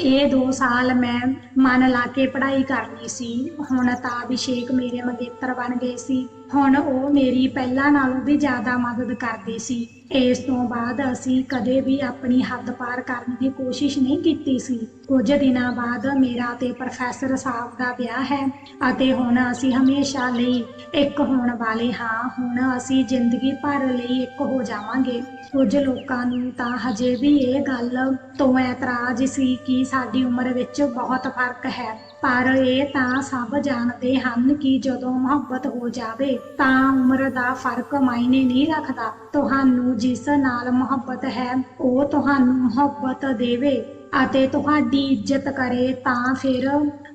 ਇਹ 2 ਸਾਲ ਮੈਂ ਮਨ ਲਾ ਕੇ ਪੜ੍ਹਾਈ ਕਰਨੀ ਸੀ। ਹੁਣ ਤਾਂ ਅਭਿਸ਼ੇਕ ਮੇਰੇ ਮੰਗੇਤਰ ਬਣ ਗਏ ਸੀ। ਹੁਣ ਉਹ ਮੇਰੀ ਪਹਿਲਾਂ ਨਾਲੋਂ ਵੀ ਜ਼ਿਆਦਾ ਮਦਦ ਕਰਦੇ ਸੀ। ਇਸ ਤੋਂ ਬਾਅਦ ਅਸੀਂ ਕਦੇ ਵੀ ਆਪਣੀ ਹੱਦ ਪਾਰ ਕਰਨ ਦੀ ਕੋਸ਼ਿਸ਼ ਨਹੀਂ ਕੀਤੀ ਸੀ। ਕੁਝ ਦਿਨਾਂ ਬਾਅਦ ਮੇਰਾ ਤੇ ਪ੍ਰੋਫੈਸਰ ਸਾਹਿਬ ਦਾ ਵਿਆਹ ਹੈ ਅਤੇ ਹੁਣ ਅਸੀਂ ਹਮੇਸ਼ਾ ਲਈ ਇੱਕ ਹੋਣ ਵਾਲੇ ਹਾਂ। ਹੁਣ ਅਸੀਂ ਜ਼ਿੰਦਗੀ ਭਰ ਲਈ ਇੱਕ ਹੋ ਜਾਵਾਂਗੇ। ਕੁਝ ਲੋਕਾਂ ਨੂੰ ਤਾਂ ਹਜੇ ਵੀ ਇਹ ਗੱਲ ਤੋਂ ਐਤਰਾਜ਼ ਸੀ ਕਿ ਸਾਡੀ ਉਮਰ ਵਿੱਚ ਬਹੁਤ ਫ਼ਰਕ ਹੈ। ਪਰ ਇਹ ਤਾਂ ਸਭ ਜਾਣਦੇ ਹਨ ਕਿ ਜਦੋਂ ਮੁਹੱਬਤ ਹੋ ਜਾਵੇ ਤਾਂ ਉਮਰ ਦਾ ਫ਼ਰਕ ਮਾਇਨੇ ਨਹੀਂ ਰੱਖਦਾ। ਤੁਹਾਨੂੰ ਜਿਸ ਨਾਲ ਮੁਹੱਬਤ ਹੈ, ਉਹ ਤੁਹਾਨੂੰ ਮੁਹੱਬਤ ਦੇਵੇ ਅਤੇ ਤੁਹਾਡੀ ਇੱਜ਼ਤ ਕਰੇ ਤਾਂ ਫਿਰ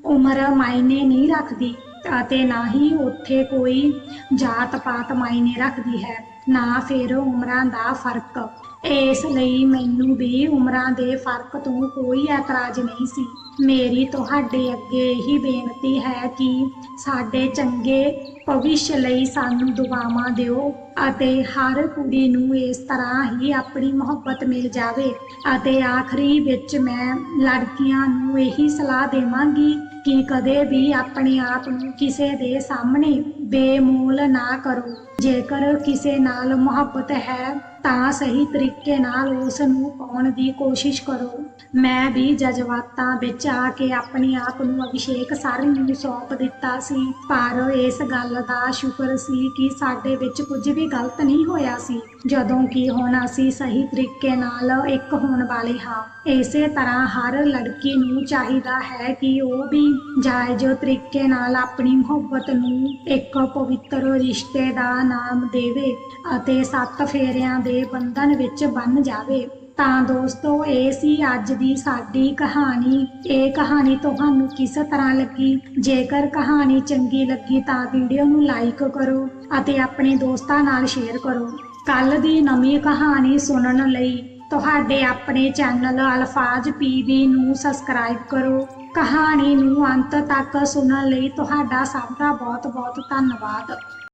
ਉਮਰ ਮਾਇਨੇ ਨਹੀਂ ਰੱਖਦੀ ਅਤੇ ਨਾ ਹੀ ਉੱਥੇ ਕੋਈ ਜਾਤ ਪਾਤ ਮਾਇਨੇ ਰੱਖਦੀ ਹੈ, ਨਾ ਫਿਰ ਉਮਰਾਂ ਦਾ ਫ਼ਰਕ। ਇਸ ਲਈ ਮੈਨੂੰ ਵੀ ਉਮਰਾਂ ਦੇ ਫ਼ਰਕ ਤੋਂ ਕੋਈ ਇਤਰਾਜ਼ ਨਹੀਂ ਸੀ। ਮੇਰੀ ਤੁਹਾਡੇ ਅੱਗੇ ਇਹੀ ਬੇਨਤੀ ਹੈ ਕਿ ਸਾਡੇ ਚੰਗੇ ਭਵਿੱਖ ਲਈ ਸਾਨੂੰ ਦੁਆਵਾਂ ਦਿਓ ਅਤੇ ਹਰ ਕੁੜੀ ਨੂੰ ਇਸ ਤਰ੍ਹਾਂ ਹੀ ਆਪਣੀ ਮੁਹੱਬਤ ਮਿਲ ਜਾਵੇ। ਅਤੇ ਆਖਰੀ ਵਿੱਚ ਮੈਂ ਲੜਕੀਆਂ ਨੂੰ ਇਹੀ ਸਲਾਹ ਦੇਵਾਂਗੀ ਕਿ ਕਦੇ ਵੀ ਆਪਣੇ ਆਪ ਨੂੰ ਕਿਸੇ ਦੇ ਸਾਹਮਣੇ ਬੇਮੋਲ ਨਾ ਕਰੋ। ਜੇਕਰ ਕਿਸੇ ਨਾਲ ਮੁਹੱਬਤ ਹੈ ਤਾਂ ਸਹੀ ਤਰੀਕੇ ਨਾਲ ਉਸ ਨੂੰ ਪਾਉਣ ਦੀ ਕੋਸ਼ਿਸ਼ ਕਰੋ। ਮੈਂ ਵੀ ਜਜ਼ਬਾਤਾਂ ਵਿੱਚ ਆ ਕੇ ਆਪਣੇ ਆਪ ਨੂੰ ਅਭਿਸ਼ੇਕ ਸਰ ਨੂੰ ਸੌਂਪ ਦਿੱਤਾ ਸੀ। ਪਰ ਇਸ ਗੱਲ ਦਾ ਸ਼ੁਕਰ ਸੀ ਕਿ ਸਾਡੇ ਵਿੱਚ ਕੁਝ ਵੀ ਗਲਤ ਨਹੀਂ ਹੋਇਆ ਸੀ। ਜਦੋਂ ਕਿ ਹੁਣ ਅਸੀਂ ਸਹੀ ਤਰੀਕੇ ਨਾਲ ਇੱਕ ਹੋਣ ਵਾਲੇ ਹਾਂ। ਇਸੇ ਤਰ੍ਹਾਂ ਹਰ ਲੜਕੀ ਨੂੰ ਚਾਹੀਦਾ ਹੈ ਕਿ ਉਹ ਵੀ ਜਾਇਜ਼ ਤਰੀਕੇ ਨਾਲ ਆਪਣੀ ਮੁਹੱਬਤ ਨੂੰ ਇੱਕ ਪਵਿੱਤਰ ਰਿਸ਼ਤੇ ਦਾ ਨਾਮ ਦੇਵੇ ਅਤੇ ਸੱਤ ਫੇਰਿਆਂ ਦੇ ਬੰਧਨ ਵਿੱਚ ਬੰਨ ਜਾਵੇ। ਤਾਂ ਦੋਸਤੋ, ਇਹ ਸੀ ਅੱਜ ਦੀ ਸਾਡੀ ਕਹਾਣੀ। ਇਹ ਕਹਾਣੀ ਤੁਹਾਨੂੰ ਕਿਸ ਤਰ੍ਹਾਂ ਲੱਗੀ? ਜੇਕਰ ਕਹਾਣੀ ਚੰਗੀ ਲੱਗੀ ਤਾਂ ਵੀਡੀਓ ਨੂੰ ਲਾਈਕ ਕਰੋ ਅਤੇ ਆਪਣੇ ਦੋਸਤਾਂ ਨਾਲ ਸ਼ੇਅਰ ਕਰੋ। ਕੱਲ ਦੀ ਨਵੀਂ ਕਹਾਣੀ ਸੁਣਨ ਲਈ ਤੁਹਾਡੇ ਆਪਣੇ ਚੈਨਲ ਅਲਫਾਜ਼ ਪੀਵੀ ਨੂੰ ਸਬਸਕ੍ਰਾਈਬ ਕਰੋ। ਕਹਾਣੀ ਨੂੰ ਅੰਤ ਤੱਕ ਸੁਣਨ ਲਈ ਤੁਹਾਡਾ ਸਭ ਦਾ ਬਹੁਤ ਬਹੁਤ ਧੰਨਵਾਦ।